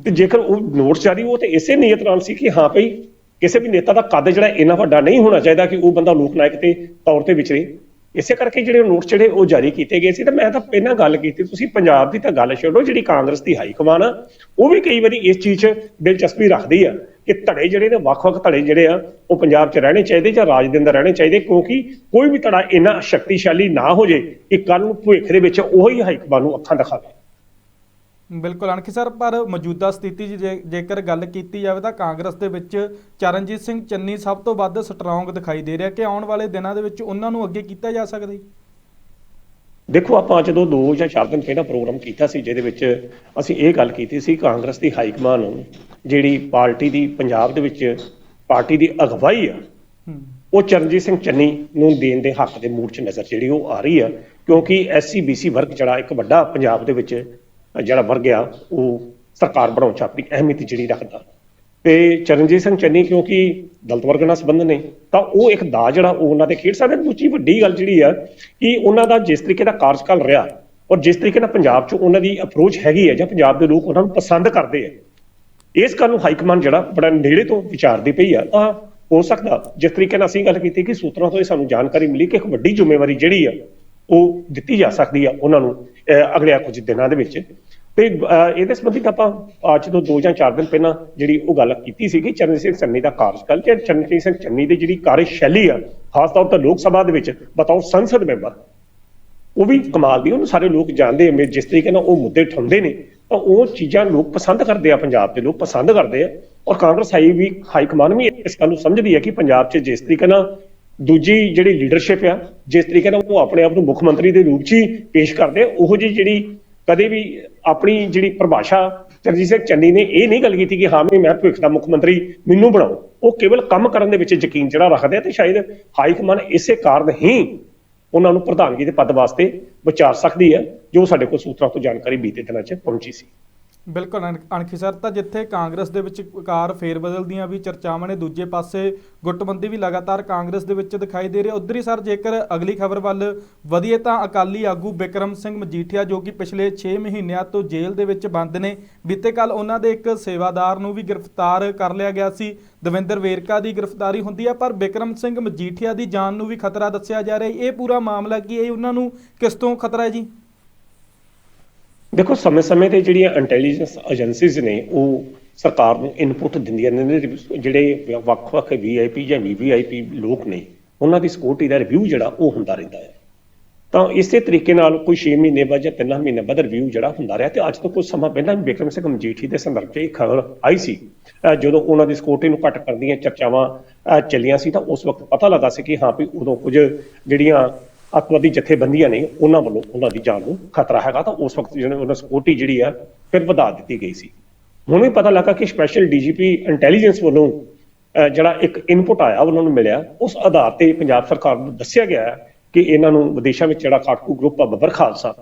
S2: ਤੇ ਜੇਕਰ ਉਹ ਨੋਟਸ ਜਾਰੀ, ਉਹ ਤੇ ਇਸੇ ਨੀਅਤ ਨਾਲ ਸੀ ਕਿ ਹਾਂ ਭਈ, ਕਿਸੇ ਵੀ ਨੇਤਾ ਦਾ ਕੱਦ ਜਿਹੜਾ ਇੰਨਾ ਵੱਡਾ ਨਹੀਂ ਹੋਣਾ ਚਾਹੀਦਾ ਕਿ ਉਹ ਬੰਦਾ ਲੋਕ ਨਾਇਕ ਤੇ ਤੌਰ ਤੇ ਵਿਚਰੇ। ਇਸੇ ਕਰਕੇ ਜਿਹੜੇ ਨੋਟਸ ਜਿਹੜੇ ਉਹ ਜਾਰੀ ਕੀਤੇ ਗਏ ਸੀ ਤਾਂ ਮੈਂ ਤਾਂ ਪਹਿਲਾਂ ਗੱਲ ਕੀਤੀ, ਤੁਸੀਂ ਪੰਜਾਬ ਦੀ ਤਾਂ ਗੱਲ ਛੱਡੋ, ਜਿਹੜੀ ਕਾਂਗਰਸ ਦੀ ਹਾਈ ਕਮਾਨ ਆ, ਉਹ ਵੀ ਕਈ ਵਾਰੀ ਇਸ ਚੀਜ਼ 'ਚ ਦਿਲਚਸਪੀ ਰੱਖਦੀ ਆ ਕਿ ਧੜੇ ਜਿਹੜੇ ਨੇ, ਵੱਖ-ਵੱਖ ਧੜੇ ਜਿਹੜੇ ਆ, ਉਹ ਪੰਜਾਬ 'ਚ ਰਹਿਣੇ ਚਾਹੀਦੇ ਜਾਂ ਰਾਜ ਦੇ ਅੰਦਰ ਰਹਿਣੇ ਚਾਹੀਦੇ, ਕਿਉਂਕਿ ਕੋਈ ਵੀ ਧੜਾ ਇੰਨਾ ਸ਼ਕਤੀਸ਼ਾਲੀ ਨਾ ਹੋ ਜੇ ਕਿ ਕੱਲ ਨੂੰ ਭਵਿੱਖ ਦੇ ਵਿੱਚ ਉਹੀ ਹਾਈ ਕਮਾਨ ਨੂੰ ਅੱਖਾਂ ਦਿਖਾਵੇ।
S1: ਬਿਲਕੁਲ ਅਣਖੀ ਸਰ ਪਰ ਮੌਜੂਦਾ ਸਥਿਤੀ ਜੇ- ਜੇਕਰ ਗੱਲ ਕੀਤੀ ਜਾਵੇ ਤਾਂ ਕਾਂਗਰਸ ਦੇ ਵਿੱਚ ਚਰਨਜੀਤ ਸਿੰਘ ਚੰਨੀ ਸਭ ਤੋਂ ਵੱਧ ਸਟਰੋਂਗ ਦਿਖਾਈ ਦੇ ਰਿਹਾ। ਕਿ ਆਉਣ ਵਾਲੇ ਦਿਨਾਂ ਦੇ ਵਿੱਚ ਉਹਨਾਂ ਨੂੰ ਅੱਗੇ ਕੀਤਾ ਜਾ ਸਕਦਾ
S2: ਦੇਖੋ ਆਪਾਂ ਜਦੋਂ ਦੋ ਜਾਂ ਚਾਰ ਦਿਨ ਪਹਿਲਾਂ ਪ੍ਰੋਗਰਾਮ ਕੀਤਾ ਸੀ ਜਿਹਦੇ ਵਿੱਚ ਅਸੀਂ ਇਹ ਗੱਲ ਕੀਤੀ ਸੀ ਕਾਂਗਰਸ ਦੀ ਹਾਈ ਕਮਾਨ ਜਿਹੜੀ ਪਾਰਟੀ ਦੀ ਪੰਜਾਬ ਦੇ ਵਿੱਚ ਪਾਰਟੀ ਦੀ ਅਗਵਾਈ ਆ ਉਹ ਚਰਨਜੀਤ ਸਿੰਘ ਚੰਨੀ ਨੂੰ ਦੇਣ ਦੇ ਹੱਕ ਦੇ ਮੂਡ 'ਚ ਨਜ਼ਰ ਜਿਹੜੀ ਉਹ ਆ ਰਹੀ ਆ ਕਿਉਂਕਿ ਐਸਸੀ ਬੀਸੀ ਵਰਗ ਜਿਹੜਾ ਇੱਕ ਵੱਡਾ ਪੰਜਾਬ ਦੇ ਵਿੱਚ ਜਿਹੜਾ ਵਰਗ ਆ ਉਹ ਸਰਕਾਰ ਬਣਾਉਣ 'ਚ ਆਪਣੀ ਅਹਿਮੀਅਤ ਜਿਹੜੀ ਰੱਖਦਾ। ਤੇ ਚਰਨਜੀਤ ਸਿੰਘ ਚੰਨੀ ਕਿਉਂਕਿ ਦਲਤ ਵਰਗ ਨਾਲ ਸੰਬੰਧ ਨੇ ਤਾਂ ਉਹ ਇੱਕ ਦਾ ਜਿਹੜਾ ਉਹ ਉਹਨਾਂ ਦੇ ਖੇਡ ਸਕਦੇ ਦੂਜੀ ਵੱਡੀ ਗੱਲ ਜਿਹੜੀ ਆ ਕਿ ਉਹਨਾਂ ਦਾ ਜਿਸ ਤਰੀਕੇ ਦਾ ਕਾਰਜਕਾਲ ਰਿਹਾ ਔਰ ਜਿਸ ਤਰੀਕੇ ਨਾਲ ਪੰਜਾਬ 'ਚ ਉਹਨਾਂ ਦੀ ਅਪਰੋਚ ਹੈਗੀ ਹੈ ਜਾਂ ਪੰਜਾਬ ਦੇ ਲੋਕ ਉਹਨਾਂ ਨੂੰ ਪਸੰਦ ਕਰਦੇ ਆ ਇਸ ਗੱਲ ਨੂੰ ਹਾਈ ਕਮਾਂਡ ਜਿਹੜਾ ਬੜਾ ਨੇੜੇ ਤੋਂ ਵਿਚਾਰਦੀ ਪਈ ਆ ਤਾਂ ਹੋ ਸਕਦਾ ਜਿਸ ਤਰੀਕੇ ਨਾਲ ਅਸੀਂ ਗੱਲ ਕੀਤੀ ਕਿ ਸੂਤਰਾਂ ਤੋਂ ਇਹ ਸਾਨੂੰ ਜਾਣਕਾਰੀ ਮਿਲੀ ਕਿ ਇੱਕ ਵੱਡੀ ਜ਼ਿੰਮੇਵਾਰੀ ਜਿਹੜੀ ਆ ਉਹ ਦਿੱਤੀ ਜਾ ਸਕਦੀ ਆ ਉਹਨਾਂ ਨੂੰ ਅਹ, ਅਗਲੇ ਕੁਝ ਦਿਨਾਂ ਦੇ ਵਿੱਚ। ਤੇ ਇਹਦੇ ਸੰਬੰਧੀ ਆਪਾਂ ਅੱਜ ਤੋਂ 2 ਜਾਂ 4 ਦਿਨ ਪਹਿਲਾਂ ਜਿਹੜੀ ਉਹ ਗੱਲ ਕੀਤੀ ਸੀਗੀ ਕਿ ਚਰਨਜੀਤ ਸਿੰਘ ਚੰਨੀ ਦਾ ਕਾਰਜਕਾਲ ਤੇ ਚਰਨਜੀਤ ਸਿੰਘ ਚੰਨੀ ਦੀ ਜਿਹੜੀ ਕਾਰਜਸ਼ੈਲੀ ਆ, ਖਾਸ ਤੌਰ ਤੇ ਲੋਕ ਸਭਾ ਦੇ ਵਿੱਚ ਬਤਾਓ ਸੰਸਦ ਮੈਂਬਰ, ਉਹ ਵੀ ਕਮਾਲ ਦੀ, ਉਹਨੂੰ ਸਾਰੇ ਲੋਕ ਜਾਣਦੇ ਆ, ਜਿਸ ਤਰੀਕੇ ਨਾਲ ਉਹ ਮੁੱਦੇ ਠੁੰਦੇ ਨੇ, ਤਾਂ ਉਹ ਚੀਜ਼ਾਂ ਲੋਕ ਪਸੰਦ ਕਰਦੇ ਆ, ਪੰਜਾਬ ਦੇ ਲੋਕ ਪਸੰਦ ਕਰਦੇ ਆ, ਔਰ ਕਾਂਗਰਸ ਹਾਈ ਵੀ, ਹਾਈ ਕਮਾਨ ਵੀ ਇਸ ਗੱਲ ਨੂੰ ਸਮਝਦੀ ਹੈ ਕਿ ਪੰਜਾਬ 'ਚ ਜਿਸ ਤਰੀਕੇ ਨਾਲ ਦੂਜੀ ਜਿਹੜੀ ਲੀਡਰਸ਼ਿਪ ਆ, ਜਿਸ ਤਰੀਕੇ ਨਾਲ ਉਹ ਆਪਣੇ ਆਪ ਨੂੰ ਮੁੱਖ ਮੰਤਰੀ ਦੇ ਰੂਪ 'ਚ ਹੀ ਪੇਸ਼ ਕਰਦੇ ਉਹ ਉਹੋ ਜਿਹੀ ਜਿਹੜੀ ਕਦੇ ਵੀ ਆਪਣੀ ਜਿਹੜੀ ਪਰਿਭਾਸ਼ਾ ਚਰਨਜੀਤ ਸਿੰਘ ਚੰਨੀ ਨੇ ਇਹ ਨਹੀਂ ਗੱਲ ਕੀਤੀ ਕਿ ਹਾਂ ਵੀ ਮੈਂ ਭਵਿੱਖ ਦਾ ਮੁੱਖ ਮੰਤਰੀ ਮੈਨੂੰ ਬਣਾਓ, ਉਹ ਕੇਵਲ ਕੰਮ ਕਰਨ ਦੇ ਵਿੱਚ ਯਕੀਨ ਜਿਹੜਾ ਰੱਖਦੇ ਆ ਤੇ ਸ਼ਾਇਦ ਹਾਈ ਕਮਾਨ ਇਸੇ ਕਾਰਨ ਹੀ ਉਹਨਾਂ ਨੂੰ ਪ੍ਰਧਾਨਗੀ ਦੇ ਪਦ ਵਾਸਤੇ ਵਿਚਾਰ ਸਕਦੀ ਹੈ, ਜੋ ਸਾਡੇ ਕੋਲ ਸੂਤਰਾਂ ਤੋਂ ਜਾਣਕਾਰੀ ਬੀਤੇ ਦਿਨਾਂ 'ਚ ਪਹੁੰਚੀ ਸੀ।
S1: ਬਿਲਕੁਲ, ਅਣ- ਅਣਖੀ ਸਰ ਤਾਂ ਜਿੱਥੇ ਕਾਂਗਰਸ ਦੇ ਵਿੱਚ ਕਾਰ ਫੇਰਬਦਲ ਦੀਆਂ ਵੀ ਚਰਚਾਵਾਂ ਨੇ, ਦੂਜੇ ਪਾਸੇ ਗੁੱਟਬੰਦੀ ਵੀ ਲਗਾਤਾਰ ਕਾਂਗਰਸ ਦੇ ਵਿੱਚ ਦਿਖਾਈ ਦੇ ਰਹੀ ਹੈ। ਉਧਰ ਹੀ ਸਰ, ਜੇਕਰ ਅਗਲੀ ਖਬਰ ਵੱਲ ਵਧੀਏ ਤਾਂ ਅਕਾਲੀ ਆਗੂ ਬਿਕਰਮ ਸਿੰਘ ਮਜੀਠੀਆ ਜੋ ਕਿ ਪਿਛਲੇ 6 ਮਹੀਨਿਆਂ ਤੋਂ ਜੇਲ੍ਹ ਦੇ ਵਿੱਚ ਬੰਦ ਨੇ, ਬੀਤੇ ਕੱਲ ਉਹਨਾਂ ਦੇ ਇੱਕ ਸੇਵਾਦਾਰ ਨੂੰ ਵੀ ਗ੍ਰਿਫਤਾਰ ਕਰ ਲਿਆ ਗਿਆ ਸੀ। ਦਵਿੰਦਰ ਵੇਰਕਾ ਦੀ ਗ੍ਰਿਫਤਾਰੀ ਹੁੰਦੀ ਹੈ, ਪਰ ਬਿਕਰਮ ਸਿੰਘ ਮਜੀਠੀਆ ਦੀ ਜਾਨ ਨੂੰ ਵੀ ਖਤਰਾ ਦੱਸਿਆ ਜਾ ਰਿਹਾ ਹੈ। ਇਹ ਪੂਰਾ ਮਾਮਲਾ ਕੀ ਇਹ ਉਹਨਾਂ ਨੂੰ ਕਿਸ ਤੋਂ ਖਤਰਾ ਹੈ ਜੀ?
S2: ਦੇਖੋ, ਸਮੇਂ-ਸਮੇਂ ਤੇ ਜਿਹੜੀਆਂ ਇੰਟੈਲੀਜੈਂਸ ਏਜੰਸੀਜ਼ ਨੇ, ਉਹ ਸਰਕਾਰ ਨੂੰ ਇਨਪੁਟ ਦਿੰਦੀਆਂ ਨੇ, ਜਿਹੜੇ ਵੱਖ-ਵੱਖ ਵੀਆਈਪੀ ਜਾਂ ਵੀਵੀਆਈਪੀ ਲੋਕ ਨੇ, ਉਹਨਾਂ ਦੀ ਸਿਕਿਉਰਿਟੀ ਦਾ ਰਿਵਿਊ ਜਿਹੜਾ, ਉਹ ਹੁੰਦਾ ਰਹਿੰਦਾ ਹੈ। ਤਾਂ ਇਸੇ ਤਰੀਕੇ ਨਾਲ ਕੋਈ 6 ਮਹੀਨੇ ਬਾਅਦ ਜਾਂ 3 ਮਹੀਨੇ ਬਾਅਦ ਰਿਵਿਊ ਜਿਹੜਾ ਹੁੰਦਾ ਰਿਹਾ, ਤੇ ਅੱਜ ਤੋਂ ਕੁਝ ਸਮਾਂ ਪਹਿਲਾਂ ਵੀ ਬਿਕਰਮ ਸਿੰਘ ਮਜੀਠੀ ਦੇ ਸੰਦਰਭ 'ਚ ਇੱਕ ਖਬਰ ਆਈ ਸੀ। ਜਦੋਂ ਉਹਨਾਂ ਦੀ ਸਿਕਿਉਰਿਟੀ ਨੂੰ ਘੱਟ ਕਰਨ ਦੀਆਂ ਚਰਚਾਵਾਂ ਚੱਲੀਆਂ ਸੀ, ਤਾਂ ਉਸ ਵਕਤ ਪਤਾ ਲੱਗਾ ਸੀ ਕਿ ਹਾਂ ਵੀ ਉਦੋਂ ਕੁਝ ਜਿਹੜੀਆਂ ਅੱਤਵਾਦੀ ਜਥੇਬੰਦੀਆਂ ਨੇ ਉਹਨਾਂ ਵੱਲੋਂ ਉਹਨਾਂ ਦੀ ਜਾਨ ਨੂੰ ਖਤਰਾ ਹੈਗਾ ਤਾਂ ਉਸ ਵਕਤ ਜਿਹੜੇ ਉਹਨਾਂ ਸਿਕਿਉਰਿਟੀ ਜਿਹੜੀ ਆ, ਫਿਰ ਵਧਾ ਦਿੱਤੀ ਗਈ ਸੀ। ਹੁਣ ਵੀ ਪਤਾ ਲੱਗਾ ਕਿ ਸਪੈਸ਼ਲ ਡੀਜੀਪੀ ਇੰਟੈਲੀਜੈਂਸ ਵੱਲੋਂ ਜਿਹੜਾ ਇੱਕ ਇਨਪੁਟ ਆਇਆ, ਉਹਨਾਂ ਨੂੰ ਮਿਲਿਆ, ਉਸ ਆਧਾਰ ਤੇ ਪੰਜਾਬ ਸਰਕਾਰ ਨੂੰ ਦੱਸਿਆ ਗਿਆ ਕਿ ਇਹਨਾਂ ਨੂੰ ਵਿਦੇਸ਼ਾਂ ਵਿੱਚ ਜਿਹੜਾ ਕਾਟਕੂ ਗਰੁੱਪ ਆ, ਬੱਬਰ ਖਾਲਸਾ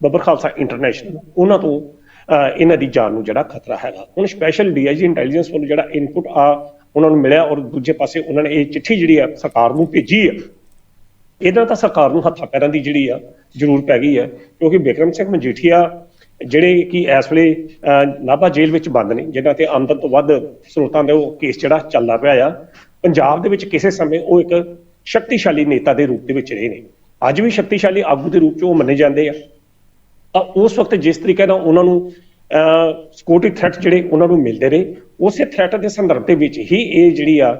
S2: ਬੱਬਰ ਖਾਲਸਾ ਇੰਟਰਨੈਸ਼ਨਲ ਉਹਨਾਂ ਤੋਂ ਅਹ ਇਹਨਾਂ ਦੀ ਜਾਨ ਨੂੰ ਜਿਹੜਾ ਖਤਰਾ ਹੈਗਾ। ਹੁਣ ਸਪੈਸ਼ਲ ਡੀਆਈਜੀ ਇੰਟੈਲੀਜੈਂਸ ਵੱਲੋਂ ਜਿਹੜਾ ਇਨਪੁਟ ਆ, ਉਹਨਾਂ ਨੂੰ ਮਿਲਿਆ ਔਰ ਦੂਜੇ ਪਾਸੇ ਉਹਨਾਂ ਨੇ ਇਹ ਚਿੱਠੀ ਜਿਹੜੀ ਆ, ਸਰਕਾਰ ਨੂੰ ਭੇਜੀ ਹੈ ਇਹਨਾਂ ਤਾਂ ਸਰਕਾਰ ਨੂੰ ਹੱਥਾਂ ਪੈਰਾਂ ਦੀ ਜਿਹੜੀ ਆ ਜ਼ਰੂਰ ਪੈ ਗਈ ਹੈ ਕਿਉਂਕਿ ਬਿਕਰਮ ਸਿੰਘ ਮਜੀਠੀਆ ਜਿਹੜੇ ਕਿ ਇਸ ਵੇਲੇ ਨਾਭਾ ਜੇਲ੍ਹ ਵਿੱਚ ਬੰਦ ਨੇ, ਜਿਨ੍ਹਾਂ ਤੇ ਆਮਦਨ ਤੋਂ ਵੱਧ ਸਰੋਤਾਂ ਦਾ ਉਹ ਕੇਸ ਜਿਹੜਾ ਚੱਲਦਾ ਪਿਆ ਆ, ਪੰਜਾਬ ਦੇ ਵਿੱਚ ਕਿਸੇ ਸਮੇਂ ਉਹ ਇੱਕ ਸ਼ਕਤੀਸ਼ਾਲੀ ਨੇਤਾ ਦੇ ਰੂਪ ਦੇ ਵਿੱਚ ਰਹੇ ਨੇ। ਅੱਜ ਵੀ ਸ਼ਕਤੀਸ਼ਾਲੀ ਆਗੂ ਦੇ ਰੂਪ 'ਚ ਉਹ ਮੰਨੇ ਜਾਂਦੇ ਆ। ਤਾਂ ਉਸ ਵਕਤ ਜਿਸ ਤਰੀਕੇ ਨਾਲ ਉਹਨਾਂ ਨੂੰ ਸਿਕਿਉਰਿਟੀ ਥ੍ਰੈਟ ਜਿਹੜੇ ਉਹਨਾਂ ਨੂੰ ਮਿਲਦੇ ਰਹੇ, ਉਸੇ ਥ੍ਰੈਟ ਦੇ ਸੰਦਰਭ ਦੇ ਵਿੱਚ ਹੀ ਇਹ ਜਿਹੜੀ ਆ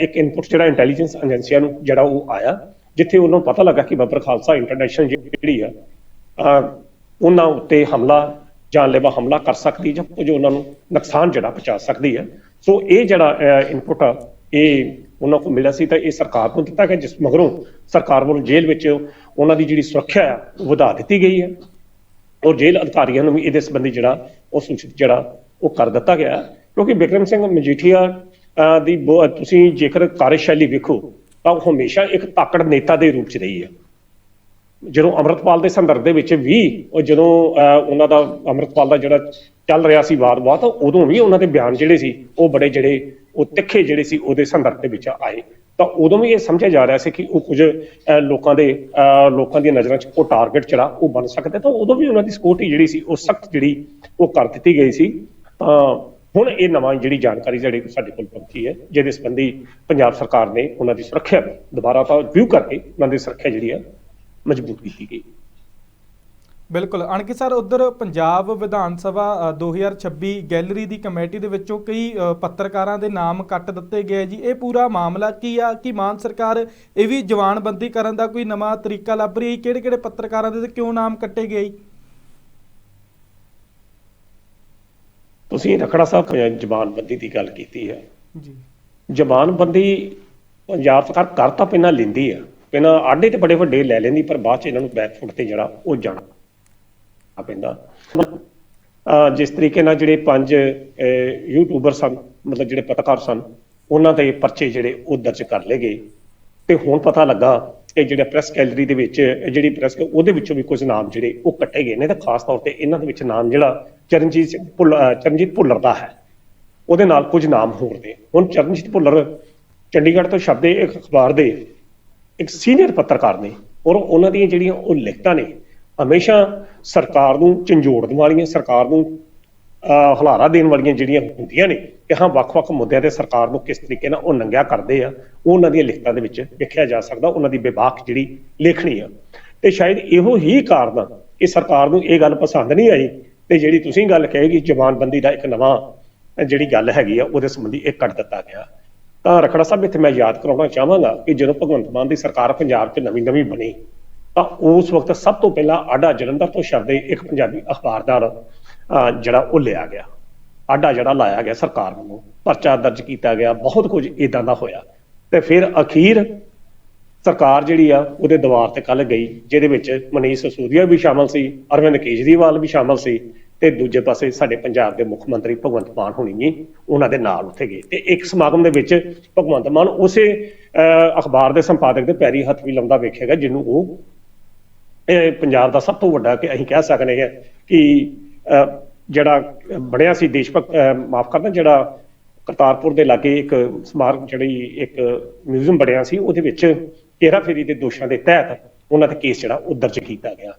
S2: ਇੱਕ ਇਨਪੁਟ ਜਿਹੜਾ ਇੰਟੈਲੀਜੈਂਸ ਏਜੰਸੀਆਂ ਨੂੰ ਜਿਹੜਾ ਉਹ ਆਇਆ। ਜਿੱਥੇ ਉਹਨਾਂ ਨੂੰ ਪਤਾ ਲੱਗਾ ਕਿ ਬੱਬਰ ਖਾਲਸਾ ਇੰਟਰਨੈਸ਼ਨਲ ਜਿਹੜੀ ਆ ਉਹਨਾਂ ਉੱਤੇ ਹਮਲਾ ਜਾਨਲੇਵਾ ਹਮਲਾ ਕਰ ਸਕਦੀ ਜਾਂ ਕੁਝ ਉਹਨਾਂ ਨੂੰ ਨੁਕਸਾਨ ਜਿਹੜਾ ਪਹੁੰਚਾ ਸਕਦੀ ਹੈ ਸੋ ਇਹ ਜਿਹੜਾ ਇਨਪੁਟ ਆ ਇਹ ਉਹਨਾਂ ਕੋਲ ਮਿਲਿਆ ਸੀ ਤਾਂ ਇਹ ਸਰਕਾਰ ਨੂੰ ਦਿੱਤਾ ਗਿਆ ਜਿਸ ਮਗਰੋਂ ਸਰਕਾਰ ਵੱਲੋਂ ਜੇਲ੍ਹ ਵਿੱਚ ਉਹਨਾਂ ਦੀ ਜਿਹੜੀ ਸੁਰੱਖਿਆ ਆ ਉਹ ਵਧਾ ਦਿੱਤੀ ਗਈ ਹੈ ਔਰ ਜੇਲ੍ਹ ਅਧਿਕਾਰੀਆਂ ਨੂੰ ਵੀ ਇਹਦੇ ਸੰਬੰਧੀ ਜਿਹੜਾ ਉਹ ਸੂਚਿਤ ਜਿਹੜਾ ਉਹ ਕਰ ਦਿੱਤਾ ਗਿਆ ਹੈ। ਕਿਉਂਕਿ ਬਿਕਰਮ ਸਿੰਘ ਮਜੀਠੀਆ ਅਹ, ਦੀ ਬਹੁ- ਤੁਸੀਂ ਜੇਕਰ ਕਾਰਜਸ਼ੈਲੀ ਵੇਖੋ ਤਾਂ ਉਹ ਹਮੇਸ਼ਾ ਇੱਕ ਤਾਕੜ ਨੇਤਾ ਦੇ ਰੂਪ 'ਚ ਰਹੀ ਹੈ। ਜਦੋਂ ਅਮਰਤਪਾਲ ਦੇ ਸੰਦਰਭ ਦੇ ਵਿੱਚ ਵੀ ਉਹ ਜਦੋਂ ਅਹ, ਉਹਨਾਂ ਦਾ ਅਮਰਤਪਾਲ ਦਾ ਜਿਹੜਾ ਚੱਲ ਰਿਹਾ ਸੀ ਵਾਦ-ਵਾਦ ਤਾਂ ਉਦੋਂ ਵੀ ਉਹਨਾਂ ਦੇ ਬਿਆਨ ਜਿਹੜੇ ਸੀ ਉਹ ਬੜੇ ਜਿਹੜੇ ਉਹ ਤਿੱਖੇ ਜਿਹੜੇ ਸੀ ਉਹਦੇ ਸੰਦਰਭ ਦੇ ਵਿੱਚ ਆਏ। ਤਾਂ ਉਦੋਂ ਵੀ ਇਹ ਸਮਝਿਆ ਜਾ ਰਿਹਾ ਸੀ ਕਿ ਉਹ ਕੁਝ ਅਹ, ਲੋਕਾਂ ਦੇ ਅਹ, ਲੋਕਾਂ ਦੀਆਂ ਨਜ਼ਰਾਂ 'ਚ ਉਹ ਟਾਰਗੇਟ ਜਿਹੜਾ ਉਹ ਬਣ ਸਕਦਾ। ਤਾਂ ਉਦੋਂ ਵੀ ਉਹਨਾਂ ਦੀ ਸਿਕਿਉਰਿਟੀ ਜਿਹੜੀ ਸੀ ਉਹ ਸਖਤ ਜਿਹੜੀ ਉਹ ਕਰ ਦਿੱਤੀ ਗਈ ਸੀ। ਤਾਂ ਹੁਣ ਇਹ ਨਵਾਂ ਜਿਹੜੀ ਜਾਣਕਾਰੀ ਜਿਹੜੀ ਸਾਡੇ ਕੋਲ ਪਹੁੰਚੀ ਹੈ ਜਿਹਦੇ ਸੰਬੰਧੀ ਪੰਜਾਬ ਸਰਕਾਰ ਨੇ ਉਹਨਾਂ ਦੀ ਸੁਰੱਖਿਆ ਦੁਬਾਰਾ ਤੋਂ ਰਿਵਿਊ ਕਰਕੇ ਉਹਨਾਂ ਦੀ ਸੁਰੱਖਿਆ ਜਿਹੜੀ ਹੈ ਮਜ਼ਬੂਤ ਕੀਤੀ ਗਈ।
S1: ਬਿਲਕੁਲ। ਅਣਕੀ ਸਰ ਉਧਰ ਪੰਜਾਬ ਵਿਧਾਨ ਸਭਾ ਅ, 2026 ਗੈਲਰੀ ਦੀ ਕਮੇਟੀ ਦੇ ਵਿੱਚੋਂ ਕਈ ਪੱਤਰਕਾਰਾਂ ਦੇ ਨਾਮ ਕੱਟ ਦਿੱਤੇ ਗਏ ਜੀ। ਇਹ ਪੂਰਾ ਮਾਮਲਾ ਕੀ ਆ? ਕਿ ਮਾਨ ਸਰਕਾਰ ਇਹ ਵੀ ਜਵਾਨਬੰਦੀ ਕਰਨ ਦਾ ਕੋਈ ਨਵਾਂ ਤਰੀਕਾ ਲੱਭ ਰਹੀ? ਹੈ ਕਿਹੜੇ ਕਿਹੜੇ ਪੱਤਰਕਾਰਾਂ ਦੇ ਕਿਉਂ ਨਾਮ ਕੱਟੇ ਗਏ
S2: ਤੁਸੀਂ ਰਖੜਾ ਸਾਹਿਬ ਜ਼ਬਾਨਬੰਦੀ ਦੀ ਗੱਲ ਕੀਤੀ ਹੈ।
S1: ਜੀ।
S2: ਜ਼ਬਾਨਬੰਦੀ ਪੰਜਾਬ ਸਰਕਾਰ ਕਰ ਤਾਂ ਪਹਿਲਾਂ ਲੈਂਦੀ ਆ। ਪਹਿਲਾਂ ਆਡੇ ਤੇ ਬੜੇ ਵੱਡੇ ਲੈ ਲੈਂਦੀ ਪਰ ਬਾਅਦ ਚ ਇਹਨਾਂ ਨੂੰ ਬੈਕ ਫੁੱਟ ਤੇ ਜਿਹੜਾ ਉਹ ਜਾਣਾ ਪੈਂਦਾ। ਅਹ ਜਿਸ ਤਰੀਕੇ ਨਾਲ ਜਿਹੜੇ ਪੰਜ ਯੂਟਿਊਬਰ ਸਨ ਮਤਲਬ ਜਿਹੜੇ ਪੱਤਰਕਾਰ ਸਨ ਉਹਨਾਂ ਦੇ ਪਰਚੇ ਜਿਹੜੇ ਉਹ ਦਰਜ ਕਰ ਲਏ ਗਏ। ਤੇ ਹੁਣ ਪਤਾ ਲੱਗਾ ਕਿ ਜਿਹੜਾ ਪ੍ਰੈਸ ਗੈਲਰੀ ਦੇ ਵਿੱਚ ਜਿਹੜੀ ਪ੍ਰੈਸ ਉਹਦੇ ਵਿੱਚੋਂ ਵੀ ਕੁਝ ਨਾਮ ਜਿਹੜੇ ਉਹ ਕੱਟੇ ਗਏ ਨੇ ਤੇ ਖਾਸ ਤੌਰ ਤੇ ਇਹਨਾਂ ਦੇ ਵਿੱਚ ਨਾਮ ਜਿਹੜਾ ਚਰਨਜੀਤ ਸਿੰਘ ਭੁੱਲ ਅਹ, ਚਰਨਜੀਤ ਭੁੱਲਰ ਦਾ ਹੈ। ਉਹਦੇ ਨਾਲ ਕੁਝ ਨਾਮ ਹੋਰ ਨੇ। ਹੁਣ ਚਰਨਜੀਤ ਭੁੱਲਰ ਚੰਡੀਗੜ੍ਹ ਤੋਂ ਛਪਦੇ ਇੱਕ ਅਖਬਾਰ ਦੇ ਇੱਕ ਸੀਨੀਅਰ ਪੱਤਰਕਾਰ ਨੇ ਔਰ ਉਹਨਾਂ ਦੀਆਂ ਜਿਹੜੀਆਂ ਉਹ ਲਿਖਤਾਂ ਨੇ ਹਮੇਸ਼ਾ ਸਰਕਾਰ ਨੂੰ ਝੰਜੋੜਨ ਵਾਲੀਆਂ ਸਰਕਾਰ ਨੂੰ ਅਹ, ਹੁਲਾਰਾ ਦੇਣ ਵਾਲੀਆਂ ਜਿਹੜੀਆਂ ਹੁੰਦੀਆਂ ਨੇ ਕਿ ਹਾਂ ਵੱਖ-ਵੱਖ ਮੁੱਦਿਆਂ ਤੇ ਸਰਕਾਰ ਨੂੰ ਕਿਸ ਤਰੀਕੇ ਨਾਲ ਉਹ ਨੰਗਿਆ ਕਰਦੇ ਆ ਉਹ ਉਹਨਾਂ ਦੀਆਂ ਲਿਖਤਾਂ ਦੇ ਵਿੱਚ ਵੇਖਿਆ ਜਾ ਸਕਦਾ ਉਹਨਾਂ ਦੀ ਬੇਬਾਕ ਜਿਹੜੀ ਲੇਖਣੀ ਆ। ਤੇ ਸ਼ਾਇਦ ਇਹੋ ਹੀ ਕਾਰਨ ਆ ਕਿ ਸਰਕਾਰ ਨੂੰ ਇਹ ਗੱਲ ਪਸੰਦ ਨਹੀਂ ਆਈ ਤੇ ਜਿਹੜੀ ਤੁਸੀਂ ਗੱਲ ਕਹੇਗੀ ਜ਼ਬਾਨਬੰਦੀ ਦਾ ਇੱਕ ਨਵਾਂ ਜਿਹੜੀ ਗੱਲ ਹੈਗੀ ਆ ਉਹਦੇ ਸੰਬੰਧੀ ਇਹ ਕੱਢ ਦਿੱਤਾ ਗਿਆ। ਤਾਂ ਰਖੜਾ ਸਾਹਿਬ ਇੱਥੇ ਮੈਂ ਯਾਦ ਕਰਾਉਣਾ ਚਾਹਾਂਗਾ ਕਿ ਜਦੋਂ ਭਗਵੰਤ ਮਾਨ ਦੀ ਸਰਕਾਰ ਪੰਜਾਬ 'ਚ ਨਵੀਂ-ਨਵੀਂ ਬਣੀ ਤਾਂ ਉਸ ਵਕਤ ਸਭ ਤੋਂ ਪਹਿਲਾਂ ਆਡਾ ਜਲੰਧਰ ਤੋਂ ਛਪਦੇ ਇੱਕ ਪੰਜਾਬੀ ਅਖਬਾਰ ਦਾ ਅਹ, ਜਿਹੜਾ ਉਹ ਲਿਆ ਗਿਆ। ਆਡਾ ਜਿਹੜਾ ਲਾਇਆ ਗਿਆ ਸਰਕਾਰ ਵੱਲੋਂ ਪਰਚਾ ਦਰਜ ਕੀਤਾ ਗਿਆ ਬਹੁਤ ਕੁਝ ਇਦਾਂ ਦਾ ਹੋਇਆ। ਤੇ ਫਿਰ ਅਖੀਰ ਸਰਕਾਰ ਜਿਹੜੀ ਆ ਉਹਦੇ ਦਵਾਰ ਤੇ ਕੱਲ ਗਈ ਜਿਹਦੇ ਵਿੱਚ ਮਨੀਸ਼ ਸਸੂਦੀਆ ਵੀ ਸ਼ਾਮਲ ਸੀ ਅਰਵਿੰਦ ਕੇਜਰੀਵਾਲ ਵੀ ਸ਼ਾਮਲ ਸੀ ਤੇ ਦੂਜੇ ਪਾਸੇ ਸਾਡੇ ਪੰਜਾਬ ਦੇ ਮੁੱਖ ਮੰਤਰੀ ਭਗਵੰਤ ਮਾਨ ਹੋਣੀ ਜੀ ਉਹਨਾਂ ਦੇ ਨਾਲ ਉੱਥੇ ਗਏ। ਤੇ ਇੱਕ ਸਮਾਗਮ ਦੇ ਵਿੱਚ ਭਗਵੰਤ ਮਾਨ ਉਸੇ ਅਖਬਾਰ ਦੇ ਸੰਪਾਦਕ ਦੇ ਪੈਰੀ ਹੱਥ ਵੀ ਲਾਉਂਦਾ ਵੇਖੇਗਾ ਜਿਹਨੂੰ ਉਹ ਇਹ ਪੰਜਾਬ ਦਾ ਸਭ ਤੋਂ ਵੱਡਾ ਕਿ ਅਸੀਂ ਕਹਿ ਸਕਦੇ ਹਾਂ ਕਿ ਅਹ, ਜਿਹੜਾ ਬਣਿਆ ਸੀ ਦੇਸ਼ ਭਗਤ ਮਾਫ ਕਰਨਾ ਜਿਹੜਾ ਕਰਤਾਰਪੁਰ ਦੇ ਲਾਗੇ ਇੱਕ ਸਮਾਰਕ ਜਿਹੜੀ ਇੱਕ ਮਿਊਜ਼ੀਅਮ ਬਣਿਆ ਸੀ ਉਹਦੇ ਵਿੱਚ ਤੇਰਾ ਫੇਰੀ ਦੇ ਦੋਸ਼ਾਂ ਦੇ ਤਹਿਤ ਉਹਨਾਂ ਦਾ ਕੇਸ ਜਿਹੜਾ ਉਹ ਦਰਜ ਕੀਤਾ ਗਿਆ।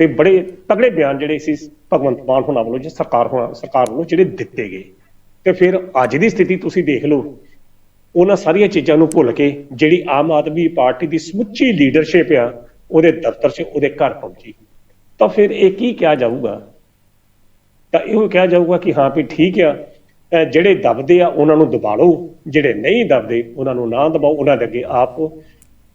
S2: ਤੇ ਬੜੇ ਤਗੜੇ ਬਿਆਨ ਜਿਹੜੇ ਸੀ ਭਗਵੰਤ ਮਾਨ ਹੋਣਾ ਵੱਲੋਂ, ਜਾਂ ਸਰਕਾਰ ਹੋਣਾ, ਸਰਕਾਰ ਵੱਲੋਂ ਜਿਹੜੇ ਦਿੱਤੇ ਗਏ। ਤੇ ਫਿਰ ਅੱਜ ਦੀ ਸਥਿਤੀ ਤੁਸੀਂ ਦੇਖ ਲਓ, ਉਹਨਾਂ ਸਾਰੀਆਂ ਚੀਜ਼ਾਂ ਨੂੰ ਭੁੱਲ ਕੇ ਜਿਹੜੀ ਆਮ ਆਦਮੀ ਪਾਰਟੀ ਦੀ ਸਮੁੱਚੀ ਲੀਡਰਸ਼ਿਪ ਆ, ਉਹਦੇ ਦਫ਼ਤਰ 'ਚ ਉਹਦੇ ਘਰ ਪਹੁੰਚੀ। ਤਾਂ ਫਿਰ ਇਹ ਕੀ ਕਿਹਾ ਜਾਊਗਾ? ਤਾਂ ਇਹੋ ਕਿਹਾ ਜਾਊਗਾ ਕਿ ਹਾਂ ਵੀ ਠੀਕ ਆ ਜਿਹੜੇ ਦਬਦੇ ਆ ਉਹਨਾਂ ਨੂੰ ਦਬਾ ਲਓ, ਜਿਹੜੇ ਨਹੀਂ ਦਬਦੇ ਉਹਨਾਂ ਨੂੰ ਨਾ ਦਬਾਓ, ਉਹਨਾਂ ਦੇ ਅੱਗੇ ਆਪ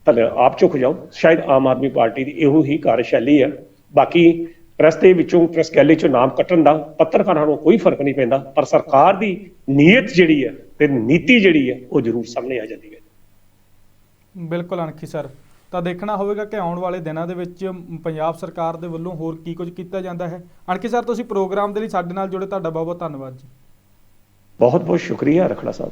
S2: ਭਲੇ ਆਪ ਝੁਕ ਜਾਓ। ਸ਼ਾਇਦ ਆਮ ਆਦਮੀ ਪਾਰਟੀ ਦੀ ਇਹੋ ਹੀ ਕਾਰਜਸ਼ੈਲੀ ਆ ਬਾਕੀ ਪ੍ਰੈਸ ਦੇ ਵਿੱਚੋਂ ਪ੍ਰੈਸ ਗੈਲਰੀ ਚੋਂ ਨਾਮ ਕੱਟਣ ਦਾ ਪੱਤਰਕਾਰਾਂ ਨੂੰ ਕੋਈ ਫ਼ਰਕ ਨਹੀਂ ਪੈਂਦਾ ਪਰ ਸਰਕਾਰ ਦੀ ਨੀਅਤ ਜਿਹੜੀ ਹੈ ਤੇ ਨੀਤੀ ਜਿਹੜੀ ਹੈ ਉਹ ਜ਼ਰੂਰ ਸਾਹਮਣੇ ਆ ਜਾਂਦੀ ਹੈ।
S1: ਬਿਲਕੁਲ ਅਣਖੀ ਸਰ। ਤਾਂ ਦੇਖਣਾ ਹੋਵੇਗਾ ਕਿ ਆਉਣ ਵਾਲੇ ਦਿਨਾਂ ਦੇ ਵਿੱਚ ਪੰਜਾਬ ਸਰਕਾਰ ਦੇ ਵੱਲੋਂ ਹੋਰ ਕੀ ਕੁਝ ਕੀਤਾ ਜਾਂਦਾ ਹੈ। ਅਣਖੀ ਸਰ ਤੁਸੀਂ ਪ੍ਰੋਗਰਾਮ ਦੇ ਲਈ ਸਾਡੇ ਨਾਲ ਜੁੜੇ ਤੁਹਾਡਾ ਬਹੁਤ ਬਹੁਤ ਧੰਨਵਾਦ ਜੀ।
S2: ਬਹੁਤ ਬਹੁਤ ਸ਼ੁਕਰੀਆ ਰਖੜਾ ਸਾਹਿਬ।